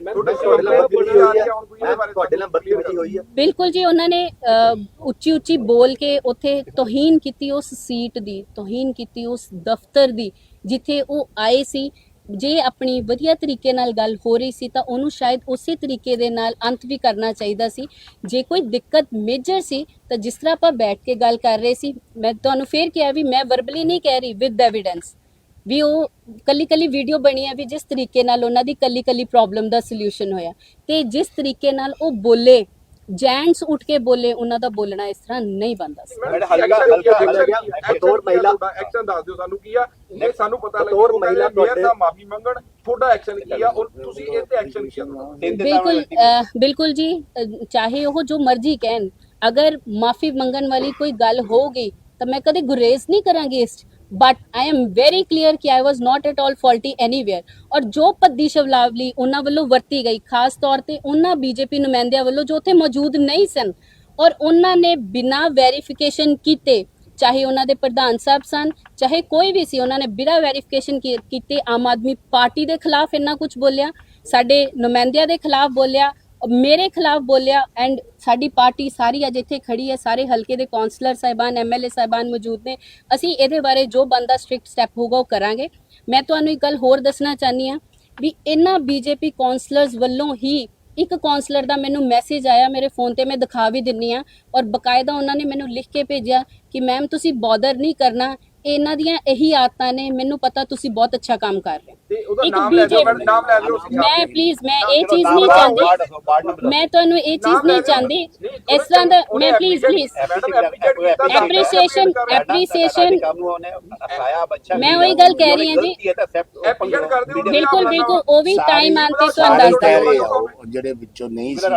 ਤੁਹਾਡੇ ਨਾਲ ਹੋਈ ਹੋਈ ਹੈ ਬਿਲਕੁਲ ਜੀ ਉਹਨਾਂ ਨੇ ਉੱਚੀ ਉੱਚੀ ਬੋਲ ਕੇ ਉੱਥੇ ਤੋਹੀਨ ਕੀਤੀ ਉਸ ਸੀਟ ਦੀ ਤੋਹੀਨ ਕੀਤੀ ਉਸ ਦਫ਼ਤਰ ਦੀ ਜਿੱਥੇ ਉਹ ਆਏ ਸੀ। ਜੇ ਆਪਣੀ ਵਧੀਆ ਤਰੀਕੇ ਨਾਲ ਗੱਲ ਹੋ ਰਹੀ ਸੀ ਤਾਂ ਉਹਨੂੰ ਸ਼ਾਇਦ ਉਸੇ ਤਰੀਕੇ ਦੇ ਨਾਲ ਅੰਤ ਵੀ ਕਰਨਾ ਚਾਹੀਦਾ ਸੀ। ਜੇ ਕੋਈ ਦਿੱਕਤ ਮੇਜਰ ਸੀ ਤਾਂ ਜਿਸ ਤਰ੍ਹਾਂ ਆਪਾਂ ਬੈਠ ਕੇ ਗੱਲ ਕਰ ਰਹੇ ਸੀ ਮੈਂ ਤੁਹਾਨੂੰ ਫੇਰ ਕਿਹਾ ਵੀ ਮੈਂ ਵਰਬਲੀ ਨਹੀਂ ਕਹਿ ਰਹੀ ਵਿਦ ਐਵੀਡੈਂਸ ਵੀ ਉਹ ਕੱਲੀ ਕੱਲੀ ਵੀਡੀਓ ਬਣੀ ਹੈ ਵੀ ਜਿਸ ਤਰੀਕੇ ਨਾਲ ਉਹਨਾਂ ਦੀ ਕੱਲੀ ਕੱਲੀ ਪ੍ਰੋਬਲਮ ਦਾ ਸੋਲੂਸ਼ਨ ਹੋਇਆ ਤੇ ਜਿਸ ਤਰੀਕੇ ਨਾਲ ਉਹ ਬੋਲੇ ਜੈਂਟਸ ਉੱਠ ਕੇ ਬੋਲੇ ਉਹਨਾਂ ਦਾ ਬੋਲਣਾ ਇਸ ਤਰ੍ਹਾਂ ਨਹੀਂ ਬੰਦਾ ਸੀ ਮੈਡਮ, ਹਲਕਾ- ਹਲਕਾ ਗਿਆ। ਬਤੌਰ ਮਹਿਲਾ- ਐਕਸ਼ਨ ਦੱਸ ਦਿਓ ਸਾਨੂੰ ਕੀ ਆ ਇਹ ਸਾਨੂੰ ਪਤਾ ਬਤੌਰ ਲੱਗਿਆ ਮਹਿਲਾ ਮੇਅਰ ਦਾ ਤੁਹਾਡੇ- ਮਾਫੀ ਮੰਗਣ ਤੁਹਾਡਾ ਐਕਸ਼ਨ ਕੀ ਆ ਔਰ ਤੁਸੀਂ ਇਹ ਤੇ ਐਕਸ਼ਨ ਕੀ ਆ ਤੁਹਾਡਾ? ਬਿਲਕੁਲ ਬਿਲਕੁਲ ਜੀ ਚਾਹੇ ਉਹ ਜੋ ਮਰਜ਼ੀ ਕਹਿਣ ਅਗਰ ਮਾਫੀ ਮੰਗਣ ਵਾਲੀ ਕੋਈ ਗੱਲ ਹੋਗੀ ਤਾਂ ਮੈਂ ਕਦੇ ਗੁਰੇਜ਼ ਨਹੀਂ ਕਰਾਂਗੀ ਇਸ 'ਚ। But I am very clear ਕਿ I was not at all faulty anywhere ਔਰ ਜੋ ਪੱਦੀ ਸ਼ਬਲਾਵਲੀ ਉਹਨਾਂ ਵੱਲੋਂ ਵਰਤੀ ਗਈ ਖਾਸ ਤੌਰ ਤੇ ਉਹਨਾਂ ਬੀਜੇਪੀ ਨੁਮਾਇੰਦਿਆਂ ਵੱਲੋਂ ਜੋ ਉੱਥੇ ਮੌਜੂਦ ਨਹੀਂ ਸਨ ਔਰ ਉਹਨਾਂ ਨੇ ਬਿਨਾਂ ਵੈਰੀਫਿਕੇਸ਼ਨ ਕੀਤੇ ਚਾਹੇ ਉਹਨਾਂ ਦੇ ਪ੍ਰਧਾਨ ਸਾਹਿਬ ਸਨ ਚਾਹੇ ਕੋਈ ਵੀ ਸੀ ਉਹਨਾਂ ਨੇ ਬਿਨਾਂ ਵੈਰੀਫਿਕੇਸ਼ਨ ਕੀਤੇ ਆਮ ਆਦਮੀ ਪਾਰਟੀ ਦੇ ਖਿਲਾਫ ਇੰਨਾ ਕੁਝ ਬੋਲਿਆ ਸਾਡੇ ਨੁਮਾਇੰਦਿਆਂ ਦੇ ਖਿਲਾਫ ਬੋਲਿਆ ਮੇਰੇ ਖਿਲਾਫ ਬੋਲਿਆ ਐਂਡ ਸਾਡੀ ਪਾਰਟੀ ਸਾਰੀ ਅੱਜ ਇੱਥੇ ਖੜੀ ਹੈ, ਸਾਰੇ ਹਲਕੇ ਦੇ ਕਾਉਂਸਲਰ ਸਾਹਿਬਾਨ ਐਮਐਲਏ ਸਾਹਿਬਾਨ ਮੌਜੂਦ ਨੇ। ਅਸੀਂ ਇਹਦੇ ਬਾਰੇ ਜੋ ਬੰਦਾ ਸਟ੍ਰਿਕਟ ਸਟੈਪ ਹੋਊਗਾ ਉਹ ਕਰਾਂਗੇ। ਮੈਂ ਤੁਹਾਨੂੰ ਇੱਕ ਗੱਲ ਹੋਰ ਦੱਸਣਾ ਚਾਹਨੀ ਆ ਵੀ ਇਹਨਾਂ ਬੀਜੇਪੀ ਕਾਉਂਸਲਰਸ ਵੱਲੋਂ ਹੀ ਇੱਕ ਕਾਉਂਸਲਰ ਦਾ ਮੈਨੂੰ ਮੈਸੇਜ ਆਇਆ, ਮੇਰੇ ਫੋਨ ਤੇ ਮੈਂ ਦਿਖਾ ਵੀ ਦਿੰਨੀ ਆ ਔਰ ਬਕਾਇਦਾ ਉਹਨਾਂ ਨੇ ਮੈਨੂੰ ਲਿਖ ਕੇ ਭੇਜਿਆ ਕਿ ਮੈਮ ਤੁਸੀਂ ਬੌਦਰ ਨਹੀਂ ਕਰਨਾ, ਇਹਨਾਂ ਦੀਆਂ ਇਹੀ ਆਦਤਾਂ ਨੇ, ਮੈਨੂੰ ਪਤਾ ਤੁਸੀਂ ਬਹੁਤ ਅੱਛਾ ਕੰਮ ਕਰ ਰਹੇ ਉਹਦਾ ਇੱਕ ਨਾਮ ਲੈ ਦਿਓ BJP ਮੈਡਮ ਨਾਮ ਲੈ ਦਿਓ ਅਸੀਂ ਮੈਂ ਪਲੀਜ਼ ਮੈਂ ਇਹ ਚੀਜ਼ ਨਹੀਂ ਚਾਹੁੰਦੀ। ਦੱਸੋ, ਮੈਂ ਤੁਹਾਨੂੰ ਇਹ ਚੀਜ਼ ਨਹੀਂ। ਚਾਹੁੰਦੀ। ਇਸ ਤਰ੍ਹਾਂ ਦਾ ਮੈਂ ਪਲੀਜ਼ ਪਲੀਜ਼ ਮੈਡਮ appreciate ਕੀਤਾ ਤਾਂ Appreciation, appreciate appreciation- ਕੰਮ ਨੂੰ ਉਹਨੇ ਅਪਣਾਇਆ ਬੱਚਾ ਮੈਂ ਉਹੀ ਗੱਲ ਕਹਿ ਰਹੀ ਹਾਂ ਜੀ। ਬਿਲਕੁਲ ਬਿਲਕੁਲ ਉਹ ਵੀ ਟਾਈਮ ਆਨ ਤੇ ਤੁਹਾਨੂੰ ਆ ਉਹ ਜਿਹੜੇ ਵਿੱਚੋਂ ਨਹੀਂ ਸੀ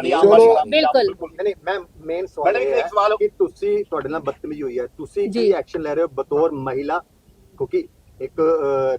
ਬਿਲਕੁਲ। ਨਹੀਂ ਮੈਂ ਮੇਨ ਸਵਾਲ ਹੈ ਕਿ ਤੁਸੀਂ ਤੁਹਾਡੇ ਨਾਲ ਬਦਤਮੀਜ਼ੀ ਹੋਈ ਹੈ। ਤੁਸੀਂ। ਕੀ ਐਕਸ਼ਨ ਲੈ ਰਹੇ ਹੋ ਬਤੌਰ ਮਹਿਲਾ? ਕਿਉਂਕਿ ਇੱਕ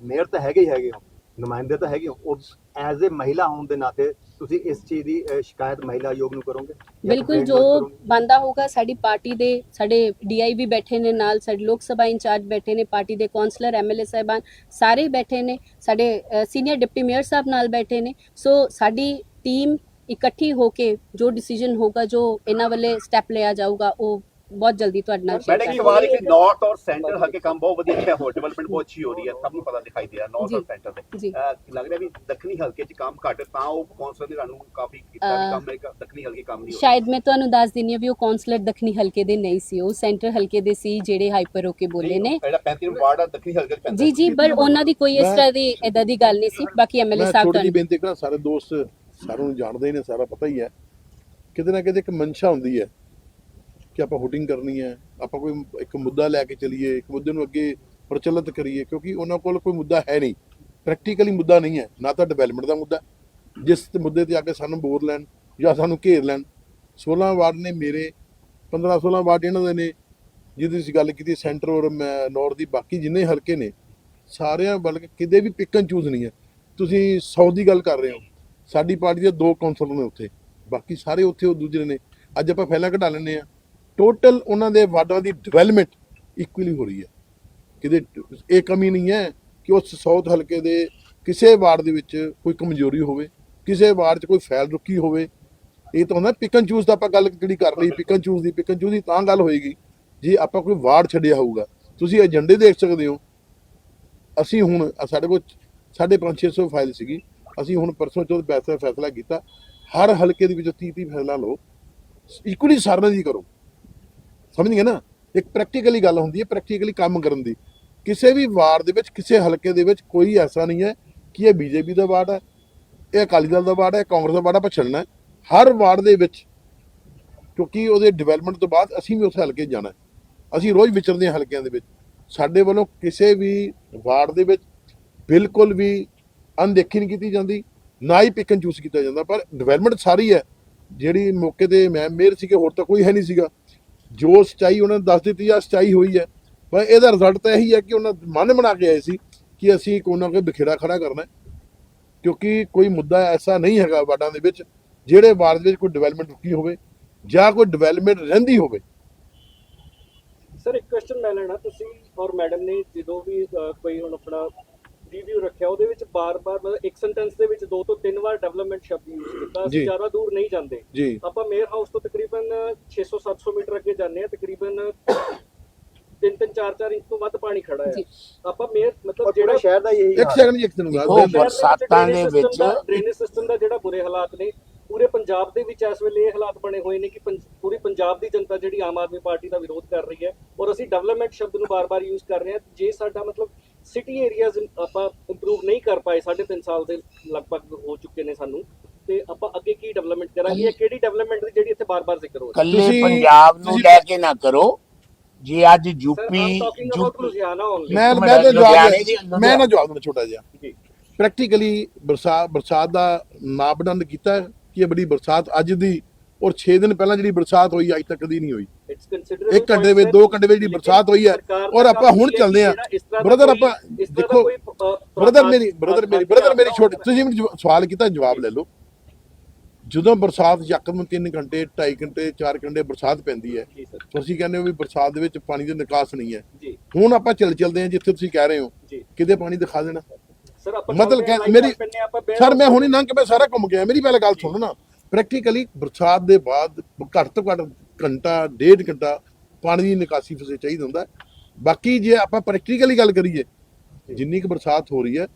ਮੇਅਰ ਤਾਂ ਹੈਗੇ ਹੀ ਹੈਗੇ ਹੋ। ਨੁਮਾਇੰਦੇ ਤਾਂ ਹੈਗੇ ਹੋ। ਉਹ ਐਜ਼ ਅ ਮਹਿਲਾ ਹੋਣ ਦੇ ਨਾਤੇ ਤੁਸੀਂ ਇਸ ਚੀਜ਼ ਦੀ ਸ਼ਿਕਾਇਤ ਮਹਿਲਾ ਆਯੋਗ ਨੂੰ ਕਰੋਗੇ? ਜਾਂ ਬਿਲਕੁਲ complaint ਜੋ ਕਰੋਗੇ? ਬੰਦਾ ਹੋਗਾ ਸਾਡੀ ਪਾਰਟੀ ਦੇ ਸਾਡੇ ਡੀਆਈ ਵੀ ਬੈਠੇ ਨੇ ਨਾਲ ਸਾਡੇ ਲੋਕ ਸਭਾ ਇੰਚਾਰਜ ਬੈਠੇ ਨੇ ਪਾਰਟੀ ਦੇ ਕਾਉਂਸਲਰ ਐਮਐਲਏ ਸਾਹਿਬਾਨ ਸਾਰੇ ਬੈਠੇ ਨੇ ਸਾਡੇ ਸੀਨੀਅਰ ਡਿਪਟੀ ਮੇਅਰ ਸਾਹਿਬ ਨਾਲ ਬੈਠੇ ਨੇ। ਸੋ ਸਾਡੀ ਟੀਮ ਇਕੱਠੀ ਹੋ ਕੇ ਜੋ ਡਿਸੀਜਨ ਹੋਗਾ ਜੋ ਇਹਨਾਂ ਵੱਲੇ ਸਟੈਪ ਲਿਆ ਜਾਊਗਾ ਉਹ ਬਹੁਤ ਜਲਦੀ ਤੁਹਾਡੇ ਨਾਲ ਇੱਕ ਕਰਾਂਗੇ ਸਵਾਲ ਹੈ ਕਿ ਨਾਰਥ ਔਰ ਸੈਂਟਰ ਹਲਕੇ ਕੰਮ ਬਹੁਤ ਵਧੀਆ ਹੈ ਹੋਰ ਡਿਵੈਲਪਮੈਂਟ ਬਹੁਤ ਅੱਛੀ ਹੋ ਰਹੀ ਹੈ ਸਭ ਨੂੰ ਪਤਾ ਦਿਖਾਈ ਦੇ ਰਿਹਾ ਨਾਰਥ। ਔਰ ਸੈਂਟਰ ਦੇ ਜੀ। ਅਹ ਲੱਗ ਰਿਹਾ ਵੀ ਦੱਖਣੀ ਹਲਕੇ 'ਚ ਕੰਮ ਘੱਟ ਤਾਂ ਉਹ ਕੌਂਸਲਰ ਨੇ ਸਾਨੂੰ ਕਾਫੀ ਕੀਤਾ ਵੀ ਕੰਮ ਇੱਕ ਦੱਖਣੀ ਹਲਕੇ ਕੰਮ ਨਹੀਂ ਹੋ ਸ਼ਾਇਦ ਮੈਂ ਤੁਹਾਨੂੰ ਦੱਸ ਦਿੰਨੀ ਆ ਵੀ ਉਹ ਕਾਉਂਸਲਰ ਦੱਖਣੀ ਹਲਕੇ ਦੇ ਨਹੀਂ ਸੀ ਉਹ ਸੈਂਟਰ ਹਲਕੇ ਦੇ ਸੀ ਜਿਹੜੇ ਹਾਈਪਰ ਹੋ ਕੇ ਬੋਲੇ ਨੇ ਜਿਹੜਾ 35 ਵਾਰਡ ਆ ਦੱਖਣੀ ਹਲਕੇ 'ਚ ਪੈਂਦਾ ਜੀ ਜੀ ਪਰ ਉਹਨਾਂ ਦੀ ਕੋਈ ਇਸ ਮੈਂ- ਤਰ੍ਹਾਂ ਦੀ ਇਦਾਂ ਦੀ ਗੱਲ ਨਹੀਂ ਸੀ ਬਾਕੀ ਐਮਐਲਏ ਮੈਂ ਸਾਹਿਬ ਥੋੜੀ ਜਿਹੀ ਤੁਹਾਨੂੰ ਬੇਨਤੀ ਕਰਾਂ ਸਾਰੇ ਦੋਸਤ ਸਾਰਿਆਂ ਨੂੰ ਜਾਣਦੇ ਹੀ ਨੇ ਸਾਰਾ ਪਤਾ ਹੀ ਹੈ ਕਿਤੇ ਨਾ ਕਿਤੇ ਇੱਕ ਮਨਸ਼ਾ ਹੁੰਦੀ ਹੈ ਕਿ ਆਪਾਂ ਹੋਟਿੰਗ ਕਰਨੀ ਹੈ, ਆਪਾਂ ਕੋਈ ਇੱਕ ਮੁੱਦਾ ਲੈ ਕੇ ਚੱਲੀਏ, ਇੱਕ ਮੁੱਦੇ ਨੂੰ ਅੱਗੇ ਪ੍ਰਚਲਿਤ ਕਰੀਏ, ਕਿਉਂਕਿ ਉਹਨਾਂ ਕੋਲ ਕੋਈ ਮੁੱਦਾ ਹੈ ਨਹੀਂ। ਪ੍ਰੈਕਟੀਕਲੀ ਮੁੱਦਾ ਨਹੀਂ ਹੈ, ਨਾ ਤਾਂ ਡਿਵੈਲਪਮੈਂਟ ਦਾ ਮੁੱਦਾ ਜਿਸ ਮੁੱਦੇ ਤੇ ਆ ਕੇ ਸਾਨੂੰ ਬੋਰ ਲੈਣ ਜਾਂ ਸਾਨੂੰ ਘੇਰ ਲੈਣ। 16 ਵਾਰਡ ਨੇ ਮੇਰੇ 15 16 ਵਾਰਡ ਇਹਨਾਂ ਦੇ ਨੇ, ਜਿਹਦੀ ਤੁਸੀਂ ਗੱਲ ਕੀਤੀ ਸੈਂਟਰ ਔਰ ਨੌਰ ਦੀ, ਬਾਕੀ ਜਿੰਨੇ ਹਲਕੇ ਨੇ, ਸਾਰਿਆਂ ਬਲਕਿ ਕਿਤੇ ਵੀ ਪਿਕ ਐਂਡ ਚੂਜ਼ ਨਹੀਂ ਹੈ। ਤੁਸੀਂ 100 ਦੀ ਗੱਲ ਕਰ ਰਹੇ ਹੋ, ਸਾਡੀ ਪਾਰਟੀ ਦੇ ਦੋ ਕੌਂਸਲਰ ਨੇ ਉੱਥੇ, ਬਾਕੀ ਸਾਰੇ ਉੱਥੇ ਉਹ ਦੂਜੇ ਨੇ। ਅੱਜ ਆਪਾਂ ਫੈਲਾ ਘਟਾ ਲੈਂਦੇ ਆ ਟੋਟਲ ਉਹਨਾਂ ਦੇ ਵਾਰਡਾਂ ਦੀ ਡਿਵੈਲਪਮੈਂਟ ਇਕੁਅਲੀ ਹੋ ਰਹੀ ਹੈ। ਕਿਤੇ ਇਹ ਕਮੀ ਨਹੀਂ ਹੈ ਕਿ ਉਸ ਸਾਊਥ ਹਲਕੇ ਦੇ ਕਿਸੇ ਵਾਰਡ ਦੇ ਵਿੱਚ ਕੋਈ ਕਮਜ਼ੋਰੀ ਹੋਵੇ, ਕਿਸੇ ਵਾਰਡ 'ਚ ਕੋਈ ਫੈਲ ਰੁਕੀ ਹੋਵੇ। ਇਹ ਤਾਂ ਹੁੰਦਾ ਪਿਕ ਐਂਡ ਚੂਜ਼ ਦਾ ਆਪਾਂ ਗੱਲ ਜਿਹੜੀ ਕਰ ਲਈ ਪਿਕ ਐਂਡ ਚੂਜ਼ ਦੀ ਪਿਕ ਐਂਡ ਚੂਜ਼ ਦੀ ਤਾਂ ਗੱਲ ਹੋਏਗੀ। ਜੇ ਆਪਾਂ ਕੋਈ ਵਾਰਡ ਛੱਡਿਆ ਹੋਊਗਾ, ਤੁਸੀਂ ਏਜੰਡੇ ਦੇਖ ਸਕਦੇ ਹੋ। ਅਸੀਂ ਹੁਣ, ਸਾਡੇ ਕੋਲ ਸਾਢੇ ਪੰਜ 600 ਫਾਈਲ ਸੀਗੀ। ਅਸੀਂ ਹੁਣ ਪਰਸੋਂ ਚੌਥ ਪੈਸਾ ਫੈਸਲਾ ਕੀਤਾ। ਹਰ ਹਲਕੇ ਦੇ ਵਿੱਚੋਂ 30 30 ਫੈਸਲਾ ਲਓ। ਇਕੁਅਲੀ ਸਾਰਿਆਂ ਦੀ ਕਰੋ। ਸਮਝ ਗਏ ਨਾ? ਇੱਕ ਪ੍ਰੈਕਟੀਕਲੀ ਗੱਲ ਹੁੰਦੀ ਹੈ ਪ੍ਰੈਕਟੀਕਲੀ ਕੰਮ ਕਰਨ ਦੀ। ਕਿਸੇ ਵੀ ਵਾਰਡ ਦੇ ਵਿੱਚ, ਕਿਸੇ ਹਲਕੇ ਦੇ ਵਿੱਚ ਕੋਈ ਐਸਾ ਨਹੀਂ ਹੈ ਕਿ ਇਹ ਬੀਜੇਪੀ ਦਾ ਵਾਰਡ ਹੈ, ਇਹ ਅਕਾਲੀ ਦਲ ਦਾ ਵਾਰਡ ਹੈ ਕਾਂਗਰਸ ਦਾ ਵਾਰਡ ਹੈ, ਆਪਾਂ ਛੱਡਣਾ ਹਰ ਵਾਰਡ ਦੇ ਵਿੱਚ, ਕਿਉਂਕਿ ਉਹਦੇ ਡਿਵੈਲਪਮੈਂਟ ਤੋਂ ਬਾਅਦ ਅਸੀਂ ਵੀ ਉਸ ਹਲਕੇ ਜਾਣਾ ਅਸੀਂ ਰੋਜ਼ ਵਿਚਰਦੇ ਹਾਂ ਹਲਕਿਆਂ ਦੇ ਵਿੱਚ। ਸਾਡੇ ਵੱਲੋਂ ਕਿਸੇ ਵੀ ਵਾਰਡ ਦੇ ਵਿੱਚ ਬਿਲਕੁਲ ਵੀ ਅਣਦੇਖੀ ਨਹੀਂ ਕੀਤੀ ਜਾਂਦੀ, ਨਾ ਹੀ ਪਿਕ ਐਂਡ ਚੂਸ ਕੀਤਾ ਜਾਂਦਾ। ਪਰ ਡਿਵੈਲਪਮੈਂਟ ਸਾਰੀ ਹੈ। ਜਿਹੜੀ ਮੌਕੇ ਤੇ ਮੈਂ ਮੇਅਰ ਸੀਗੇ, ਹੋਰ ਤਾਂ ਕੋਈ ਹੈ ਨਹੀਂ ਸੀਗਾ। ਜੋ ਸਚਾਈ ਉਹਨਾਂ ਨੇ ਦੱਸ ਦਿੱਤੀ ਆ, ਸਚਾਈ ਹੋਈ ਹੈ। ਪਰ ਇਹਦਾ ਰਿਜ਼ਲਟ ਤਾਂ ਇਹੀ ਹੈ ਕਿ ਉਹਨਾਂ ਮਨ ਬਣਾ ਕੇ ਆਏ ਸੀ ਕਿ ਅਸੀਂ ਕੋਈ ਨਾ ਕੋਈ ਬਖੇੜਾ ਖੜਾ ਕਰਨਾ ਕਿਉਂਕਿ ਕੋਈ ਮੁੱਦਾ ਐਸਾ ਨਹੀਂ ਹੈਗਾ ਵਾਰਡਾਂ ਦੇ ਵਿੱਚ ਜਿਹੜੇ ਵਾਰਡ ਦੇ ਵਿੱਚ ਕੋਈ ਡਿਵੈਲਪਮੈਂਟ ਰੁਕੀ ਹੋਵੇ ਜਾਂ ਕੋਈ ਡਿਵੈਲਪਮੈਂਟ ਰਹਿੰਦੀ ਹੋਵੇ। ਸਰ, ਇੱਕ ਕੁਐਸਚਨ ਮੈਂ ਲੈਣਾ। ਤੁਸੀਂ ਔਰ ਮੈਡਮ ਨੇ ਜਦੋਂ ਵੀ ਕੋਈ ਹੁਣ ਆਪਣਾ ਰਿਵਿਊ ਰੱਖਿਆ ਉਹਦੇ ਵਿੱਚ ਬਾਰ-ਬਾਰ ਮਤਲਬ ਇੱਕ ਸੈਂਟੈਂਸ ਦੇ ਵਿੱਚ ਦੋ ਤੋਂ ਤਿੰਨ ਵਾਰ ਡਿਵੈਲਪਮੈਂਟ ਸ਼ਬਦ ਯੂਜ਼ ਕੀਤਾ। ਅਸੀਂ ਜ਼ਿਆਦਾ ਦੂਰ ਨਹੀਂ ਜਾਂਦੇ। ਜੀ। ਆਪਾਂ ਮੇਅਰ ਹਾਊਸ ਤੋਂ ਤਕਰੀਬਨ 600-700 ਮੀਟਰ ਅੱਗੇ ਜਾਂਦੇ ਆ ਤਕਰੀਬਨ 3-3 4-4 ਇੰਚ ਤੋਂ ਵੱਧ ਪਾਣੀ ਖੜਾ ਹੈ। ਜੀ। ਆਪਾਂ ਮੇਅਰ ਮਤਲਬ ਜਿਹੜਾ ਸ਼ਹਿਰ ਦਾ ਇਹੀ ਇੱਕ। ਸੈਕਿੰਡ ਜੀ ਇੱਕ ਦਿਨ ਦੇਖੋ, ਬਾਅਦ ਬਰਸਾਤਾਂ ਦੇ ਵਿੱਚ ਡਰੇਨੇਜ ਸਿਸਟਮ ਦਾ ਜਿਹੜਾ ਬੁਰੇ ਹਾਲਾਤ ਨੇ ਪੂਰੇ ਪੰਜਾਬ ਦੇ ਵਿੱਚ ਇਸ ਵੇਲੇ ਇਹ ਹਾਲਾਤ ਬਣੇ ਹੋਏ ਨੇ ਕਿ ਪੰਜ- ਪੂਰੀ ਪੰਜਾਬ ਦੀ ਜਨਤਾ ਜਿਹੜੀ ਆਮ ਆਦਮੀ ਪਾਰਟੀ ਦਾ ਵਿਰੋਧ ਕਰ ਰਹੀ ਹੈ ਔਰ ਅਸੀਂ ਡਿਵੈਲਪਮੈਂਟ ਸ਼ਬਦ ਨੂੰ ਬਾਰ-ਬਾਰ ਯੂਜ਼ ਕਰ ਰਹੇ ਹਾਂ। ਜੇ ਸਾਡਾ ਮਤਲਬ ਸਿਟੀ ਏਰੀਆਜ਼ ਆਪਾਂ ਇੰਪਰੂਵ ਨਹੀਂ ਕਰ ਪਾਏ 3.5 ਸਾਲ ਦੇ ਲਗਭਗ ਹੋ ਚੁੱਕੇ ਨੇ ਸਾਨੂੰ। ਤੇ ਆਪਾਂ ਅੱਗੇ ਕੀ ਡਿਵੈਲਪਮੈਂਟ ਕਰਾਂਗੇ ਇਹ ਕਿਹੜੀ ਡਿਵੈਲਪਮੈਂਟ ਦੀ ਜਿਹੜੀ ਇੱਥੇ ਬਾਰ-ਬਾਰ ਜ਼ਿਕਰ ਹੋ ਰਹੀ ਕੱਲੇ ਤੁਸੀਂ- ਪੰਜਾਬ ਨੂੰ ਲੈ ਕੇ ਨਾ ਕਰੋ। ਜੇ ਅੱਜ ਹੈ ਯੂਪੀ ਮੈਂ ਮੈਂ ਤਾਂ ਜਵਾਬ ਮੈਂ ਨਾ ਜਵਾਬ ਦੇਣਾ ਛੋਟਾ ਜਿਹਾ। ਜੀ। ਪ੍ਰੈਕਟੀਕਲੀ ਬਰਸਾਤ ਬਰਸਾਤ ਦਾ ਮਾਪਦੰਡ ਕੀਤਾ ਹੈ ਕਿ ਇਹ ਬੜੀ ਬਰਸਾਤ ਅੱਜ ਦੀ ਔਰ 6 ਦਿਨ ਪਹਿਲਾਂ ਜਿਹੜੀ ਬਰਸਾਤ ਹੋਈ ਅੱਜ ਤੱਕ ਕਦੀ ਨਹੀਂ ਹੋਈ। ਇੱਕ ਘੰਟੇ ਵਿੱਚ ਦੋ ਘੰਟੇ ਵਿੱਚ ਜਿਹੜੀ ਬਰਸਾਤ ਹੋਈ ਹੈ ਔਰ ਆਪਾਂ ਹੁਣ ਚੱਲਦੇ ਆ ਬ੍ਰਦਰ ਆਪਾਂ ਦੇਖੋ ਬ੍ਰਦਰ ਮੇਰੀ ਬ੍ਰਦਰ ਮੇਰੀ ਬ੍ਰਦਰ ਮੇਰੀ ਛੋਟੀ ਤੁਸੀਂ ਮੈਨੂੰ ਸਵਾਲ ਕੀਤਾ ਜਵਾਬ ਲੈ ਲਓ। ਜਦੋਂ ਬਰਸਾਤ ਯਕਦਮ 3 ਘੰਟੇ 2.5 ਘੰਟੇ 4 ਘੰਟੇ ਬਰਸਾਤ ਪੈਂਦੀ ਹੈ ਤੁਸੀਂ ਕਹਿੰਦੇ ਹੋ ਵੀ ਬਰਸਾਤ ਦੇ ਵਿੱਚ ਪਾਣੀ ਦੀ ਨਿਕਾਸ ਨਹੀਂ ਹੈ। ਹੁਣ ਆਪਾਂ ਚੱਲ ਚੱਲਦੇ ਹਾਂ ਜਿੱਥੇ ਤੁਸੀਂ ਕਹਿ ਰਹੇ ਹੋ। ਕਿਤੇ ਪਾਣੀ ਦਿਖਾ ਦੇਣਾ। ਸਰ ਆਪਾਂ ਮਤਲਬ ਮੇਰੀ- ਸਰ ਮੈਂ ਹੁਣੀ ਲੰਘ ਕੇ ਮੈਂ ਸਾਰਾ ਘੁੰਮ ਗਿਆ ਮੇਰੀ ਪਹਿਲਾਂ ਗੱਲ ਸੁਣੋ ਨਾ। ਪ੍ਰੈਕਟੀਕਲੀ ਬਰਸਾਤ ਦੇ ਬਾਅਦ ਘੱਟ ਤੋਂ ਘੱਟ ਘੰਟਾ ਡੇਢ ਘੰਟਾ ਪਾਣੀ ਦੀ ਨਿਕਾਸੀ ਫਸੇ ਚਾਹੀਦਾ ਹੁੰਦਾ ਹੈ। ਬਾਕੀ ਜੇ ਆਪਾਂ ਪ੍ਰੈਕਟੀਕਲੀ ਗੱਲ ਕਰੀਏ ਜਿੰਨੀ ਕੁ ਬਰਸਾਤ ਹੋ ਰਹੀ ਹੈ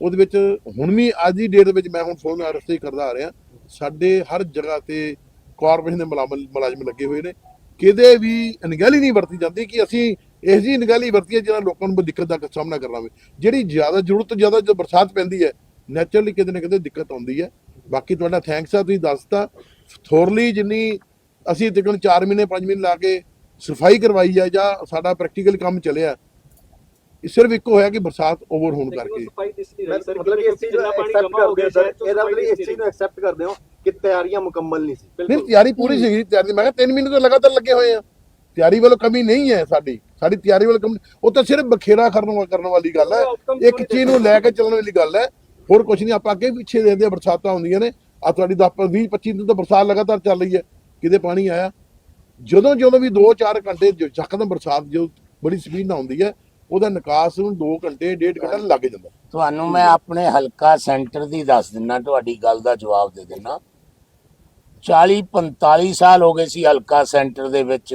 ਉਹਦੇ ਵਿੱਚ ਹੁਣ ਵੀ ਅੱਜ ਦੀ ਡੇਟ ਵਿੱਚ ਮੈਂ ਹੁਣ ਫੋਨ ਰਸਤੇ ਕਰਦਾ ਆ ਰਿਹਾ ਸਾਡੇ ਹਰ ਜਗ੍ਹਾ ਤੇ ਕਾਰਪੋਰੇਸ਼ਨ ਦੇ ਮੁਲਾਜ਼ਮ ਮੁਲਾਜ਼ਮ ਲੱਗੇ ਹੋਏ ਨੇ। ਕਿਤੇ ਵੀ ਅਣਗਹਿਲੀ ਨਹੀਂ ਵਰਤੀ ਜਾਂਦੀ ਕਿ ਅਸੀਂ ਇਸ ਜੀ ਅਣਗਹਿਲੀ ਵਰਤੀਏ ਜਿਹਨਾਂ ਲੋਕਾਂ ਨੂੰ ਦਿੱਕਤ ਦਾ ਸਾਹਮਣਾ ਕਰਨਾ ਹੋਵੇ ਜਿਹੜੀ ਜ਼ਿਆਦਾ ਜ਼ਰੂਰਤ ਜ਼ਿਆਦਾ ਜਦੋਂ ਬਰਸਾਤ ਪੈਂਦੀ ਹੈ ਨੈਚੁਰਲੀ ਕਿਤੇ ਨਾ ਕਿਤੇ ਦਿੱਕਤ ਆਉਂਦੀ ਹੈ। ਬਾਕੀ ਤੁਹਾਡਾ ਥੈਂਕਸ ਆ ਤੁਸੀਂ ਦੱਸਤਾ। ਥੋਰਲੀ ਜਿੰਨੀ ਅਸੀਂ ਤਕਰੀਬਨ 4 ਮਹੀਨੇ 5 ਮਹੀਨੇ ਲਾ ਕੇ ਸਫ਼ਾਈ ਕਰਵਾਈ ਹੈ ਜਾਂ ਸਾਡਾ ਪ੍ਰੈਕਟੀਕਲ ਕੰਮ ਚੱਲਿਆ ਇਹ ਸਿਰਫ ਇੱਕ ਹੋਇਆ ਕਿ ਬਰਸਾਤ ਓਵਰ ਹੋਣ ਕਰਕੇ। ਮਤਲਬ ਕਿ ਇਸ ਚੀਜ਼ ਨੂੰ ਐਕਸੈਪਟ ਕਰਦੇ ਹੋ ਸਰ ਇਹਦਾ ਮਤਲਬ ਇਸ ਚੀਜ਼ ਨੂੰ ਐਕਸੈਪਟ ਕਰਦੇ ਹੋ ਕਿ ਤਿਆਰੀਆਂ ਮੁਕੰਮਲ ਨਹੀਂ ਸੀ। ਨਹੀਂ ਤਿਆਰੀ ਪੂਰੀ ਸੀ ਤਿਆਰੀ ਮੈਂ ਕਿਹਾ 3 ਮਹੀਨੇ ਤੋਂ ਲਗਾਤਾਰ ਲੱਗੇ ਹੋਏ ਆ। ਤਿਆਰੀ ਵੱਲੋਂ ਕਮੀ ਨਹੀਂ ਹੈ ਸਾਡੀ ਸਾਡੀ ਤਿਆਰੀ ਵੱਲੋਂ ਕਮੀ ਉਹ ਤਾਂ ਸਿਰਫ ਬਖੇਰਾ ਕਰਨ ਕਰਨ ਵਾਲੀ ਗੱਲ ਹੈ। ਇੱਕ ਚੀਜ਼ ਨੂੰ ਲੈ ਕੇ ਚੱਲਣ ਵਾਲੀ ਗੱਲ ਹੈ। ਹੋਰ ਕੁਝ ਨਹੀਂ, ਆਪਾਂ ਅੱਗੇ ਪਿੱਛੇ ਦੇਖਦੇ ਬਰਸਾਤਾਂ ਹੁੰਦੀਆਂ ਨੇ। ਆ ਤੁਹਾਡੀ 10 20 25 ਦਿਨ ਤੋਂ ਬਰਸਾਤ ਲਗਾਤਾਰ ਚੱਲ ਰਹੀ ਹੈ। ਕਿਤੇ ਪਾਣੀ ਆਇਆ? ਜਦੋਂ ਜਦੋਂ ਵੀ 2-4 ਘੰਟੇ ਜੋ ਬਰਸਾਤ ਜੋ ਬੜੀ ਸਪੀਡ ਨਾਲ ਆਉਂਦੀ ਹੈ, ਉਹਦਾ ਨਿਕਾਸ ਨੂੰ 2 ਘੰਟੇ, ਡੇਢ ਘੰਟਾ ਲੱਗ ਜਾਂਦਾ। ਤੁਹਾਨੂੰ ਮੈਂ ਆਪਣੇ ਹਲਕਾ ਸੈਂਟਰ ਦੀ ਦੱਸ ਦਿੰਨਾ ਤੁਹਾਡੀ ਗੱਲ ਦਾ ਜਵਾਬ ਦੇ ਦਿੰਨਾ 40 45 ਸਾਲ ਹੋ ਗਏ ਸੀ ਹਲਕਾ ਸੈਂਟਰ ਦੇ ਵਿੱਚ।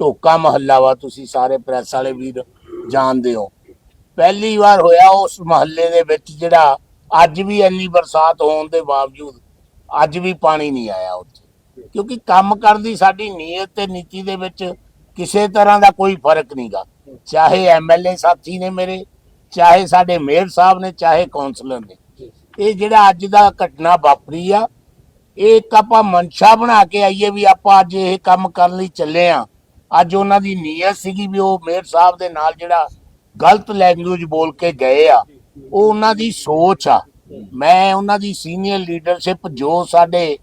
ਢੋਕਾ ਮਹੱਲਾ ਵਾ, ਤੁਸੀਂ ਸਾਰੇ ਪ੍ਰੈਸ ਵਾਲੇ ਵੀਰ ਜਾਣਦੇ ਹੋ। ਪਹਿਲੀ ਵਾਰ ਹੋਇਆ ਉਸ ਮਹੱਲੇ ਦੇ ਵਿੱਚ ਜਿਹੜਾ ਅੱਜ ਵੀ ਇੰਨੀ ਬਰਸਾਤ ਹੋਣ ਦੇ ਬਾਵਜੂਦ ਅੱਜ ਵੀ ਪਾਣੀ ਨਹੀਂ ਆਇਆ ਉੱਥੇ। ਕਿਉਂਕਿ ਕੰਮ ਕਰਨ ਸਾਡੀ ਨੀਅਤ ਤੇ ਨੀਤੀ ਦੇ ਵਿੱਚ ਕਿਸੇ ਤਰ੍ਹਾਂ ਦਾ ਕੋਈ ਫ਼ਰਕ ਨਹੀਂਗਾ। ਚਾਹੇ ਐਮਐਲਏ ਸਾਥੀ ਨੇ ਮੇਰੇ, ਚਾਹੇ ਸਾਡੇ ਮੇਅਰ ਸਾਹਿਬ ਨੇ, ਚਾਹੇ ਕਾਉਂਸਲਰ ਨੇ। ਇਹ ਜਿਹੜਾ ਅੱਜ ਦਾ ਘਟਨਾ ਵਾਪਰੀ ਆ, ਇਹ ਇੱਕ ਆਪਾਂ ਮਨਸ਼ਾ ਬਣਾ ਕੇ ਆਈਏ ਵੀ ਆਪਾਂ ਅੱਜ ਇਹ ਕੰਮ ਕਰਨ ਲਈ ਚੱਲੇ ਆ। ਅੱਜ ਉਹਨਾਂ ਦੀ ਨੀਅਤ ਸੀਗੀ ਵੀ ਉਹ ਮੇਅਰ ਸਾਹਿਬ ਦੇ ਨਾਲ ਜਿਹੜਾ ਗਲਤ ਲੈਂਗੁਏਜ ਬੋਲ ਕੇ ਗਏ ਆ। ਉਹ ਉਹਨਾਂ ਦੀ ਸੋਚ ਆ। ਮੈਂ ਉਹਨਾਂ ਦੀ ਸੀਨੀਅਰ ਲੀਡਰਸ਼ਿਪ ਜੋ ਸਾਡੇ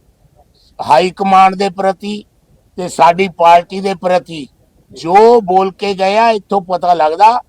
ਹਾਈ ਕਮਾਂਡ ਦੇ ਪ੍ਰਤੀ ਤੇ ਸਾਡੀ ਪਾਰਟੀ ਦੇ ਪ੍ਰਤੀ ਜੋ ਬੋਲ ਕੇ ਗਿਆ ਇੱਥੋਂ ਪਤਾ ਲੱਗਦਾ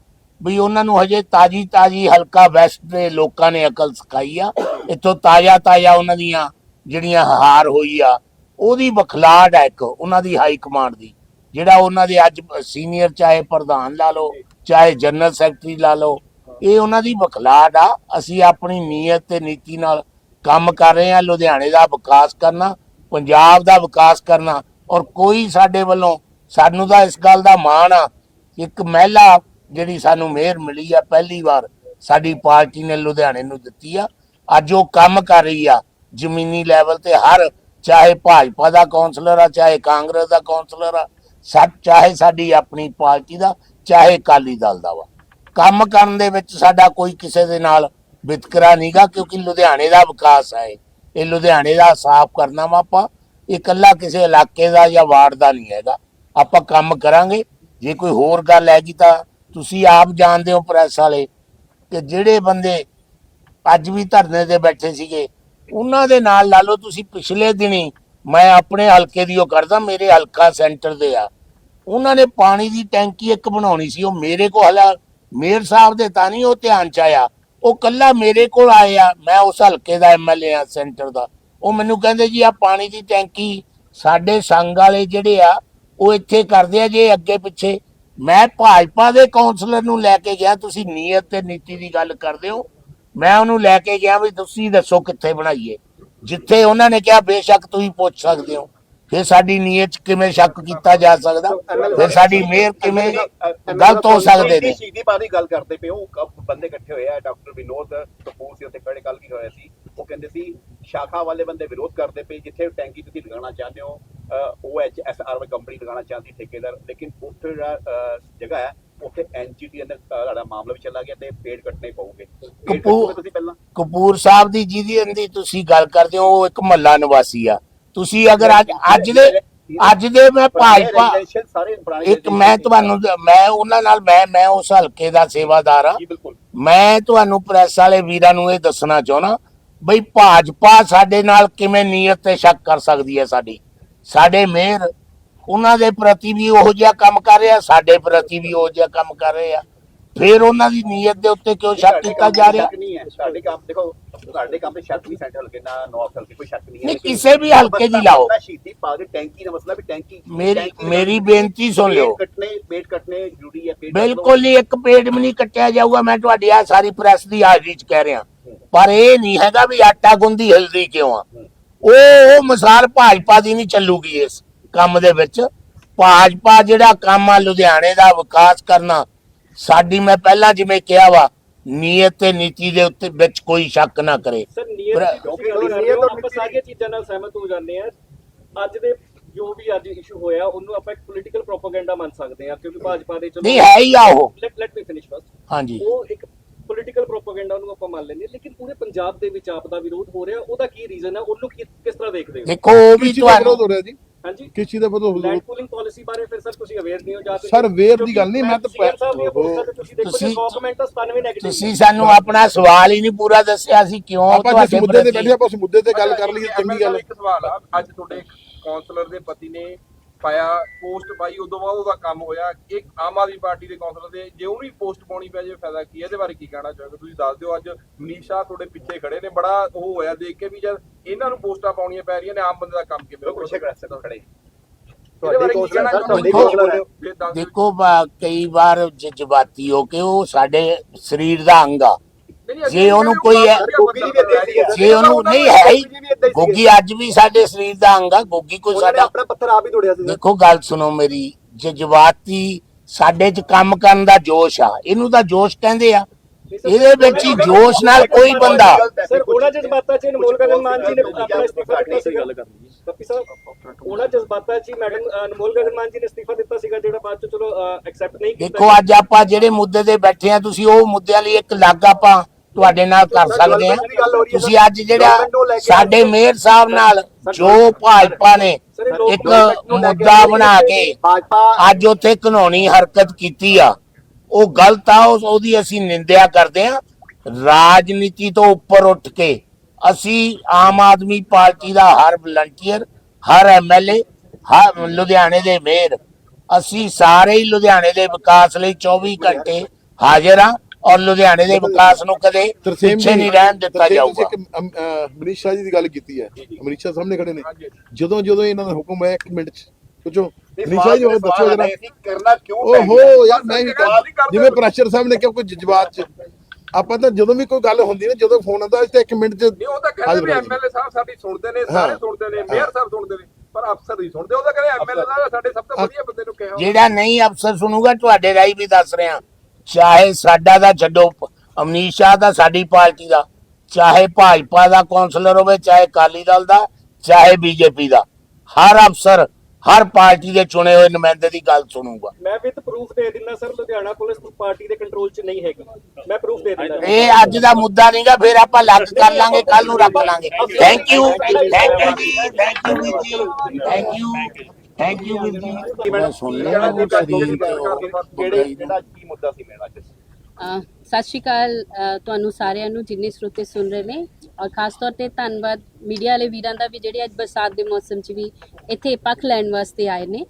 ਵੀ ਉਹਨਾਂ ਨੂੰ ਹਜੇ ਤਾਜੀ ਤਾਜੀ ਹਲਕਾ ਵੈਸਟ ਦੇ ਲੋਕਾਂ ਨੇ ਅਕਲ ਸਿਖਾਈ ਆ। ਇੱਥੋਂ ਤਾਜ਼ਾ ਤਾਜ਼ਾ ਉਹਨਾਂ ਦੀਆਂ ਜਿਹੜੀਆਂ ਹਾਰ ਹੋਈ ਆ, ਉਹਦੀ ਬਖਲਾੜ ਹੈ ਇੱਕ, ਉਹਨਾਂ ਦੀ ਹਾਈ ਕਮਾਂਡ ਦੀ। ਜਿਹੜਾ ਉਹਨਾਂ ਦੇ ਅੱਜ ਸੀਨੀਅਰ ਚਾਹੇ ਪ੍ਰਧਾਨ ਲਾ ਲਓ, ਚਾਹੇ ਜਨਰਲ ਸੈਕਟਰੀ ਲਾ ਲਓ ਇਹ ਉਹਨਾਂ ਦੀ ਬਖਲਾੜ ਆ। ਅਸੀਂ ਆਪਣੀ ਨੀਅਤ ਤੇ ਨੀਤੀ ਨਾਲ ਕੰਮ ਕਰ ਰਹੇ ਹਾਂ, ਲੁਧਿਆਣੇ ਦਾ ਵਿਕਾਸ ਕਰਨਾ, ਪੰਜਾਬ ਦਾ ਵਿਕਾਸ ਕਰਨਾ ਔਰ ਕੋਈ ਸਾਡੇ ਵੱਲੋਂ, ਸਾਨੂੰ ਤਾਂ ਇਸ ਗੱਲ ਦਾ ਮਾਣ ਆ, ਇੱਕ ਮਹਿਲਾ ਜਿਹੜੀ ਸਾਨੂੰ ਮੇਅਰ ਮਿਲੀ ਆ, ਪਹਿਲੀ ਵਾਰ ਸਾਡੀ ਪਾਰਟੀ ਨੇ ਲੁਧਿਆਣੇ ਨੂੰ ਦਿੱਤੀ ਆ। ਅੱਜ ਉਹ ਕੰਮ ਕਰ ਰਹੀ ਆ, ਜ਼ਮੀਨੀ ਲੈਵਲ ਤੇ ਹਰ, ਚਾਹੇ ਭਾਜਪਾ ਦਾ ਕਾਉਂਸਲਰ ਆ, ਚਾਹੇ ਕਾਂਗਰਸ ਦਾ ਕਾਉਂਸਲਰ ਆ, ਸਭ, ਚਾਹੇ ਸਾਡੀ ਆਪਣੀ ਪਾਰਟੀ ਦਾ, ਚਾਹੇ ਅਕਾਲੀ ਦਲ ਦਾ ਵਾ। ਕੰਮ ਕਰਨ ਦੇ ਵਿੱਚ ਸਾਡਾ ਕੋਈ ਕਿਸੇ ਦੇ ਨਾਲ ਵਿਤਕਰਾ ਨਹੀਂਗਾ ਕਿਉਂਕਿ ਲੁਧਿਆਣੇ ਦਾ ਵਿਕਾਸ ਹੈ। ਇਹ। ਲੁਧਿਆਣੇ ਦਾ ਸਾਫ਼ ਕਰਨਾ ਵਾ ਆਪਾਂ। ਇਹ ਇਕੱਲਾ ਕਿਸੇ ਇਲਾਕੇ ਦਾ ਜਾਂ ਵਾਰਡ ਦਾ ਨਹੀਂ ਹੈਗਾ। ਆਪਾਂ ਕੰਮ ਕਰਾਂਗੇ। ਜੇ ਕੋਈ ਹੋਰ ਗੱਲ ਹੈਗੀ ਤਾਂ ਤੁਸੀਂ ਆਪ ਜਾਣਦੇ ਹੋ ਪ੍ਰੈਸ ਵਾਲੇ ਕਿ ਜਿਹੜੇ ਬੰਦੇ ਅੱਜ ਵੀ ਧਰਨੇ ਤੇ ਬੈਠੇ ਸੀਗੇ, ਉਹਨਾਂ ਦੇ ਨਾਲ ਲਾ ਲਓ, ਤੁਸੀਂ ਪਿਛਲੇ ਦਿਨੀ ਮੈਂ ਆਪਣੇ ਹਲਕੇ ਦੀ ਉਹ ਕਰਦਾ, ਮੇਰੇ ਹਲਕਾ ਸੈਂਟਰ ਦੇ ਆ। ਉਹਨਾਂ ਨੇ ਪਾਣੀ ਦੀ ਟੈਂਕੀ ਇੱਕ ਬਣਾਉਣੀ ਸੀ, ਉਹ ਮੇਰੇ ਕੋਲ ਹਲਾ ਮੇਅਰ ਸਾਹਿਬ ਦੇ ਤਾਂ ਨਹੀਂ ਉਹ ਧਿਆਨ ਚ ਆਇਆ। ਉਹ ਕੱਲਾ ਮੇਰੇ ਕੋਲ ਆਏ ਆ, ਮੈਂ ਉਸ ਹਲਕੇ ਦਾ ਐਮਐਲਏ ਆ, ਸੈਂਟਰ ਦਾ। ਉਹ ਮੈਨੂੰ ਕਹਿੰਦੇ ਜੀ ਆ ਪਾਣੀ ਦੀ ਟੈਂਕੀ ਸਾਡੇ ਸੰਗ ਵਾਲੇ ਜਿਹੜੇ ਆ, ਉਹ ਇੱਥੇ ਕਰਦੇ ਆ ਜੇ ਅੱਗੇ ਪਿੱਛੇ। ਮੈਂ ਭਾਜਪਾ ਦੇ ਕਾਉਂਸਲਰ ਨੂੰ ਲੈ ਕੇ ਗਿਆ, ਤੁਸੀਂ ਨੀਅਤ ਤੇ ਨੀਤੀ ਦੀ ਗੱਲ ਕਰਦੇ ਹੋ। ਮੈਂ ਉਹਨੂੰ ਲੈ ਕੇ ਗਿਆ ਵੀ ਤੁਸੀਂ ਦੱਸੋ ਕਿੱਥੇ ਬਣਾਈਏ। ਜਿੱਥੇ ਉਹਨਾਂ ਨੇ ਕਿਹਾ, ਬੇਸ਼ੱਕ ਤੁਸੀਂ ਪੁੱਛ ਸਕਦੇ ਹੋ। ਫਿਰ ਸਾਡੀ ਨੀਅਤ 'ਚ ਕਿਵੇਂ ਸ਼ੱਕ ਕੀਤਾ ਜਾ ਸਕਦਾ ਫਿਰ ਸਾਡੀ ਮੇਅਰ ਕਿਵੇਂ ਗਲਤ ਹੋ ਸਕਦੇ ਨੇ? ਪਾਣੀ ਦੀ ਗੱਲ ਕਰਦੇ ਪਏ ਉਹ ਬੰਦੇ ਇਕੱਠੇ ਹੋਏ ਆ ਡਾਕਟਰ ਵਿਨੋਦ ਕਪੂਰ ਸੀ ਉੱਥੇ ਖੜੇ ਕੱਲ ਕੀ ਹੋਇਆ ਸੀ ਉਹ ਕਹਿੰਦੇ ਸੀ ਸ਼ਾਖਾ ਵਾਲੇ ਬੰਦੇ ਵਿਰੋਧ ਕਰਦੇ ਪਏ ਜਿੱਥੇ ਟੈਂਕੀ ਤੁਸੀਂ ਲਗਾਉਣਾ ਚਾਹੁੰਦੇ ਹੋ ਉਹ ਐਚ ਐਸ ਆਰ ਕੰਪਨੀ ਲਗਾਉਣਾ ਚਾਹਦੀ ਠੇਕੇਦਾਰ ਲੇਕਿਨ ਉੱਥੇ ਜਿਹੜਾ ਜਗ੍ਹਾ ਹੈ ਉੱਥੇ ਐਨਜੀਟੀ ਅੰਦਰ ਤੁਹਾਡਾ ਮਾਮਲਾ ਵੀ ਚੱਲਾ ਗਿਆ ਤੇ ਪੇੜ ਕੱਟਣੇ ਪਊਗੇ। ਕਪੂਰ- ਤੁਸੀਂ ਪਹਿਲਾਂ? ਕਪੂਰ ਸਾਹਿਬ ਦੀ ਜਿਹਦੀ ਅੰਦੀ ਤੁਸੀਂ ਗੱਲ ਕਰਦੇ ਹੋ ਉਹ ਇੱਕ ਮਹੱਲਾ ਨਿਵਾਸੀ ਆ। ਤੁਸੀਂ ਅਗਰ ਅੱਜ ਅੱਜ ਦੇ ਅੱਜ ਦੇ ਮੈਂ ਭਾਜਪਾ ਇੱਕ ਮੈਂ ਤੁਹਾਨੂੰ ਮੈਂ ਉਹਨਾਂ ਨਾਲ ਮੈਂ ਮੈਂ ਉਸ ਹਲਕੇ ਦਾ ਸੇਵਾਦਾਰ ਆ ਮੈਂ ਤੁਹਾਨੂੰ ਪ੍ਰੈਸ ਵਾਲੇ ਵੀਰਾਂ ਨੂੰ ਇਹ ਦੱਸਣਾ ਚਾਹਣਾ ਬਈ ਭਾਜਪਾ ਸਾਡੇ ਨਾਲ ਕਿਵੇਂ ਨੀਅਤ ਤੇ ਸ਼ੱਕ ਕਰ ਸਕਦੀ ਹੈ ਸਾਡੀ? ਸਾਡੇ ਮੇਅਰ ਉਹਨਾਂ ਦੇ ਪ੍ਰਤੀ ਵੀ ਉਹੋ ਜਿਹਾ ਕੰਮ ਕਰ ਰਿਹਾ ਸਾਡੇ ਪ੍ਰਤੀ ਵੀ ਉਹੋ ਜਿਹਾ ਕੰਮ ਕਰ ਰਹੇ ਫਿਰ ਉਹਨਾਂ ਦੀ ਨੀਅਤ ਦੇ ਉੱਤੇ ਕਿਉਂ ਸ਼ੱਕ ਕੀਤਾ ਜਾ ਰਿਹਾ? ਸਾਡੇ ਕੰਮ ਦੇਖੋ ਤੁਹਾਡੇ ਕੰਮ ਤੇ ਸ਼ੱਕ ਨਹੀਂ ਸੈਂਟਰ ਹਲਕੇ ਨਾ ਨੌਰਥ ਹਲਕੇ ਕੋਈ ਸ਼ੱਕ ਨਹੀਂ ਹੈ। ਕਿਸੇ ਵੀ ਹਲਕੇ ਦੀ ਲਾਓ। ਮਸਲਾ ਸ਼ਹੀਦੀ ਪਾ ਦੇ ਟੈਂਕੀ ਦਾ ਮਸਲਾ ਵੀ ਟੈਂਕੀ ਮੇਰੀ ਟੈਂਕੀ ਮੇਰੀ ਬੇਨਤੀ ਸੁਣ ਲਿਓ। ਪੇੜ ਕੱਟਣੇ ਪੇੜ ਕੱਟਣੇ ਜ਼ਰੂਰੀ ਹੈ ਪੇੜ ਕੱਟ ਲਓ। ਬਿਲਕੁਲ ਨਹੀਂ ਇੱਕ ਪੇੜ ਵੀ ਨਹੀਂ ਕੱਟਿਆ ਜਾਊਗਾ। ਮੈਂ ਤੁਹਾਡੀ ਆ ਸਾਰੀ ਪ੍ਰੈਸ ਦੀ ਹਾਜ਼ਰੀ 'ਚ ਕਹਿ ਰਿਹਾ। ਪਰ ਇਹ ਨਹੀਂ ਹੈਗਾ ਵੀ ਆਟਾ ਗੁੰਦੀ ਹਿਲਦੀ ਕਿਉਂ ਆ। ਉਹ ਉਹ ਮਿਸਾਲ ਭਾਜਪਾ ਦੀ ਨਹੀਂ ਚੱਲੂਗੀ ਇਸ ਕੰਮ ਦੇ ਵਿੱਚ। ਭਾਜਪਾ ਜਿਹੜਾ ਕੰਮ ਆ ਲੁਧਿਆਣੇ ਦਾ ਵਿਕਾਸ ਕਰਨਾ ਸਾਡੀ ਮੈਂ ਪਹਿਲਾਂ ਜਿਵੇਂ ਕਿਹਾ ਵਾ ਨੀਅਤ ਤੇ ਨੀਤੀ ਦੇ ਉੱਤੇ ਵਿੱਚ ਕੋਈ ਸ਼ੱਕ ਨਾ ਕਰੇ। ਸਰ ਨੀਅਤ ਦੀ ਆਪਾਂ ਸਾਰੀਆਂ ਚੀਜ਼ਾਂ ਨਾਲ ਸਹਿਮਤ ਹੋ ਜਾਂਦੇ ਆ ਅੱਜ ਦੇ ਜੋ ਵੀ ਅੱਜ ਇਸ਼ੂ ਹੋਇਆ ਉਹਨੂੰ ਆਪਾਂ ਇੱਕ ਪੋਲੀਟੀਕਲ ਪ੍ਰੋਪਾਗੈਂਡਾ ਮੰਨ ਸਕਦੇ ਆ ਕਿਉਂਕਿ ਭਾਜਪਾ ਦੇ ਨਹੀਂ ਹੈ ਹੀ ਆ ਉਹ। Let let me finish first ਹਾਂਜੀ। ਉਹ ਇੱਕ ਪੋਲੀਟੀਕਲ ਪ੍ਰੋਪਾਗੈਂਡਾ ਨੂੰ ਆਪਾਂ ਮੰਨ ਲੈਂਦੇ ਲੇਕਿਨ ਪੂਰੇ ਪੰਜਾਬ ਦੇ ਵਿੱਚ ਆਪ ਦਾ ਵਿਰੋਧ ਹੋ ਰਿਹਾ ਉਹਦਾ ਕੀ ਰੀਜ਼ਨ ਹੈ ਉਹਨੂੰ ਕਿਸ ਤਰ੍ਹਾਂ ਦੇਖਦੇ ਹੋ? ਦੇਖੋ ਉਹ ਵੀ ਦਾ ਵਿਰੋਧ ਤੁਹਾਨੂੰ ਹੋ ਰਿਹਾ ਜੀ? ਹਾਂਜੀ। ਕਿਸ ਚੀਜ਼ ਦਾ ਹੋ ਲੈਂਡ ਪੂਲਿੰਗ ਪਾਲਿਸੀ ਬਾਰੇ ਫਿਰ ਸਰ ਤੁਸੀਂ ਅਵੇਅਰ ਨਹੀਂ ਹੋ ਜਾਂ Sir, aware ਦੀ ਗੱਲ ਨਹੀਂ, ਮੈਂ ਤਾਂ ਸੀਐਮ ਸਾਹਿਬ ਦੀਆਂ ਉਹ- ਪੋਸਟਾਂ ਤੇ ਤੁਸੀਂ ਦੇਖੋ ਤੁਸੀਂ- 100 ਕਮੈਂਟ ਤਾਂ 97 ਨੈਗੇਟਿਵ ਤੁਸੀਂ ਸਾਨੂੰ ਆਪਣਾ ਸਵਾਲ ਹੀ ਨਹੀਂ ਪੂਰਾ ਦੱਸਿਆ ਸੀ ਕਿਉਂ ਆਪਾਂ ਜਿਸ ਤੁਹਾਡੇ ਮੁੱਦੇ ਤੇ ਬੈਠੇ ਆਪਾਂ ਉਸ ਮੁੱਦੇ ਤੇ ਗੱਲ ਕਰ ਲਈਏ ਚੰਗੀ ਗੱਲ ਹੈ। ਇੱਕ ਸਵਾਲ ਆ ਅੱਜ ਤੁਹਾਡੇ ਕਾਉਂਸਲਰ ਦੇ ਪਤੀ ਨੇ ਪਾਇਆ ਪੋਸਟ ਪਾਈ ਉਦੋਂ ਬਾਅਦ ਉਹਦਾ ਕੰਮ ਹੋਇਆ ਇੱਕ ਆਮ ਆਦਮੀ ਪਾਰਟੀ ਦੇ ਕਾਉਂਸਲਰ ਦੇ ਜੇ ਉਹਨੂੰ ਹੀ ਪੋਸਟ ਪਾਉਣੀ ਪੈ ਜੇ ਫਾਇਦਾ ਕੀ ਹੈ? ਇਹਦੇ ਬਾਰੇ ਕੀ ਕਹਿਣਾ ਚਾਹੋਗੇ ਤੁਸੀਂ ਦੱਸ ਦਿਓ ਅੱਜ ਮਨੀਸ਼ਾ ਤੁਹਾਡੇ ਪਿੱਛੇ ਖੜੇ ਨੇ ਬੜਾ ਉਹ ਹੋਇਆ ਦੇਖ ਕੇ ਵੀ ਜਦ ਇਹਨਾਂ ਨੂੰ ਪੋਸਟਾਂ ਪਾਉਣੀਆਂ ਪੈ ਰਹੀਆਂ ਨੇ ਆਮ ਬੰਦੇ ਦਾ ਕੰਮ ਕਿਵੇਂ ਖੜੇ ਹੈ। ਦੱਸ ਦਿਓ। ਦੇਖੋ ਕਈ ਵਾਰ ਜਜ਼ਬਾਤੀ ਹੋ ਕੇ ਉਹ ਸਾਡੇ ਸਰੀਰ ਦਾ ਅੰਗ ਆ ਜੇ ਉਹਨੂੰ ਕੋਈ ਜੀ ਉਹਨੂੰ ਨਹੀਂ ਹੈ ਹੀ ਗੋਗੀ ਅੱਜ ਵੀ ਸਾਡੇ ਸਰੀਰ ਦਾ ਅੰਗ ਆ ਗੋਗੀ ਕੋਈ ਸਾਡਾ ਆਪਣਾ ਪੱਥਰ ਆਪ ਹੀ ਤੋੜਿਆ ਸੀ। ਦੇਖੋ ਗੱਲ ਸੁਣੋ ਮੇਰੀ ਜਜ਼ਬਾਤੀ ਸਾਡੇ 'ਚ ਕੰਮ ਕਰਨ ਦਾ ਜੋਸ਼ ਆ ਇਹਨੂੰ ਤਾਂ ਜੋਸ਼ ਕਹਿੰਦੇ ਆ। ਇਹਦੇ ਵਿੱਚ ਹੀ ਜੋਸ਼ ਨਾਲ ਕੋਈ ਬੰਦਾ ਸਰ ਉਹਨਾਂ ਜਜ਼ਬਾਤਾਂ 'ਚ ਅਨਮੋਲ ਗਗਨ ਮਾਨ ਜੀ ਨੇ ਆਪਣਾ ਅਸਤੀਫਾ ਦਿੱਤਾ ਸੀਗਾ। ਕੱਪੀ ਸਾਹਿਬ ਉਹਨਾਂ ਜਜ਼ਬਾਤਾਂ 'ਚ ਹੀ ਮੈਡਮ ਅਨਮੋਲ ਗਗਨ ਮਾਨ ਜੀ ਨੇ ਅਸਤੀਫਾ ਦਿੱਤਾ ਸੀਗਾ ਜਿਹੜਾ ਬਾਅਦ 'ਚ ਚਲੋ ਐਕਸੈਪਟ ਨਹੀਂ ਕੀਤਾ ਦੇਖੋ ਅੱਜ ਆਪਾਂ ਜਿਹੜੇ ਮੁੱਦੇ ਤੇ ਬੈਠੇ ਆ ਤੁਸੀਂ ਉਹ ਮੁੱਦਿਆਂ ਲਈ ਇੱਕ ਲੱਗ ਆਪਾਂ ਤੁਹਾਡੇ ਨਾਲ ਕਰ ਸਕਦੇ ਆ ਤੁਸੀਂ ਅੱਜ ਜਿਹੜਾ ਸਾਡੇ ਮੇਅਰ ਸਾਹਿਬ ਨਾਲ ਜੋ ਭਾਜਪਾ ਨੇ ਇੱਕ ਮੁੱਦਾ ਬਣਾ ਕੇ ਅੱਜ ਉੱਥੇ ਘਨੌਣੀ ਹਰਕਤ ਕੀਤੀ ਆ। ਉਹ ਗਲਤ ਆ ਉਹਦੀ ਅਸੀਂ ਨਿੰਦਿਆ ਕਰਦੇ ਆ ਰਾਜਨੀਤੀ ਤੋਂ ਉੱਪਰ ਉੱਠ ਕੇ ਅਸੀਂ ਆਮ ਆਦਮੀ ਪਾਰਟੀ ਦਾ ਹਰ ਵਲੰਟੀਅਰ ਹਰ ਐਮਐਲਏ ਹਰ ਲੁਧਿਆਣੇ ਦੇ ਮੇਅਰ ਅਸੀਂ ਸਾਰੇ ਹੀ ਲੁਧਿਆਣੇ ਦੇ ਵਿਕਾਸ ਲਈ 24 ਘੰਟੇ ਹਾਜ਼ਰ ਆ ਔਰ ਲੁਧਿਆਣੇ ਦੇ ਵਿਕਾਸ ਨੂੰ ਕਦੇ ਪਿੱਛੇ ਨਹੀਂ ਰਹਿਣ ਦਿੱਤਾ ਜਾਊਗਾ। ਮਨੀਸ਼ ਸ਼ਾਹ ਜੀ ਦੀ ਗੱਲ ਕੀਤੀ ਹੈ। ਮਨੀਸ਼ ਸ਼ਾਹ ਸਾਹਮਣੇ ਖੜੇ ਨੇ। ਜਦੋਂ ਜਦੋਂ ਇਹਨਾਂ ਦਾ ਹੁਕਮ ਹੈ ਇੱਕ ਮਿੰਟ ਚ ਮਨੀਸ਼ ਸ਼ਾਹ ਜੀ ਬਾਰੇ ਦੱਸੋ ਜਰਾ ਕਰਨਾ ਕਿਉਂ ਓਹੋ ਯਾਰ ਮੈਂ ਵੀ ਕਰ- ਜਿਵੇਂ ਪ੍ਰੈਸ਼ਰ ਸਾਹਿਬ ਨੇ ਕਿਹਾ ਕੋਈ ਜਜ਼ਬਾਤ ਚ। ਆਪਾਂ ਤਾਂ ਜਦੋਂ ਵੀ ਕੋਈ ਗੱਲ ਹੁੰਦੀ ਨਾ ਜਦੋਂ ਫੋਨ ਆਉਂਦਾ ਤਾਂ ਇੱਕ ਮਿੰਟ ਚ ਨਹੀਂ ਉਹ ਤਾਂ ਕਹਿੰਦੇ ਵੀ ਐਮਐਲਏ ਸਾਹਿਬ ਸਾਡੀ ਸੁਣਦੇ ਨੇ ਸਾਰੇ। ਸੁਣਦੇ ਨੇ ਮੇਅਰ ਸਾਹਿਬ ਸੁਣਦੇ ਨੇ ਪਰ ਅਫਸਰ ਨਹੀਂ ਸੁਣਦੇ। ਉਹ ਤਾਂ ਕਹਿੰਦੇ ਐਮਐਲਏ ਸਾਹਿਬ ਸਾਡੇ ਸਭ ਤੋਂ ਵਧੀਆ ਬੰਦੇ ਨੂੰ ਕਿਹਾ। ਜਿਹੜਾ ਨਹੀਂ ਅਫਸਰ ਸੁਣੂਗਾ ਤੁਹਾਡੇ ਰਾਹੀਂ ਵੀ ਦੱਸ ਰਿਹਾ। ਚਾਹੇ ਸਾਡਾ ਦਾ ਛੱਡੋ ਅਮਨੀਸ਼ ਸ਼ਾਹ ਦਾ ਸਾਡੀ ਪਾਰਟੀ ਦਾ। ਚਾਹੇ ਭਾਜਪਾ ਦਾ ਕੌਂਸਲਰ ਹੋਵੇ ਚਾਹੇ ਅਕਾਲੀ ਦਲ ਦਾ ਚਾਹੇ ਬੀਜੇਪੀ ਦਾ। ਹਰ ਅਫਸਰ ਹਰ ਪਾਰਟੀ ਦੇ ਚੁਣੇ ਹੋਏ ਨੁਮਾਇੰਦੇ ਦੀ ਗੱਲ ਸੁਣੂਗਾ। ਮੈਂ ਵਿਦ ਪ੍ਰੂਫ ਦੇ ਦਿੰਦਾ ਸਰ ਲੁਧਿਆਣਾ ਪੁਲਿਸ ਪਾਰਟੀ ਦੇ ਕੰਟਰੋਲ 'ਚ ਨਹੀਂ ਹੈਗੀ। ਮੈਂ ਪ੍ਰੂਫ ਦੇ ਦਿੰਦਾ। ਇਹ ਅੱਜ ਦਾ ਮੁੱਦਾ ਨਹੀਂਗਾ ਫਿਰ ਆਪਾਂ ਲੱਗ ਕਰ ਲਾਂਗੇ ਕੱਲ ਨੂੰ ਰੱਖ ਲਾਂਗੇ। ਥੈਂਕ ਯੂ ਥੈਂਕ ਯੂ ਜੀ ਥੈਂਕ ਯੂ ਜੀ ਥੈਂਕ ਯੂ ਥੈਂਕ ਯੂ ਵੀਰ ਜੀ। ਮੈਂ ਸੁਣ ਲਿਆ ਉਹ ਸਰੀਰ ਕਿਹੜੇ ਜਿਹੜਾ ਕੀ ਮੁੱਦਾ ਸੀ ਮੇਰਾ ਅੱਜ? ਅ, ਸਤਿ ਸ਼੍ਰੀ ਅਕਾਲ ਤੁਹਾਨੂੰ ਸਾਰਿਆਂ ਨੂੰ ਜਿੰਨੇ ਸਰੋਤੇ ਸੁਣ ਰਹੇ ਨੇ। ਔਰ ਖਾਸ ਤੌਰ ਤੇ ਧੰਨਵਾਦ ਮੀਡੀਆ ਵਾਲੇ ਵੀਰਾਂ ਦਾ ਵੀ ਜਿਹੜੇ ਅੱਜ ਬਰਸਾਤ ਦੇ ਮੌਸਮ 'ਚ ਵੀ ਇੱਥੇ ਪੱਖ ਲੈਣ ਵਾਸਤੇ ਆਏ ਨੇ।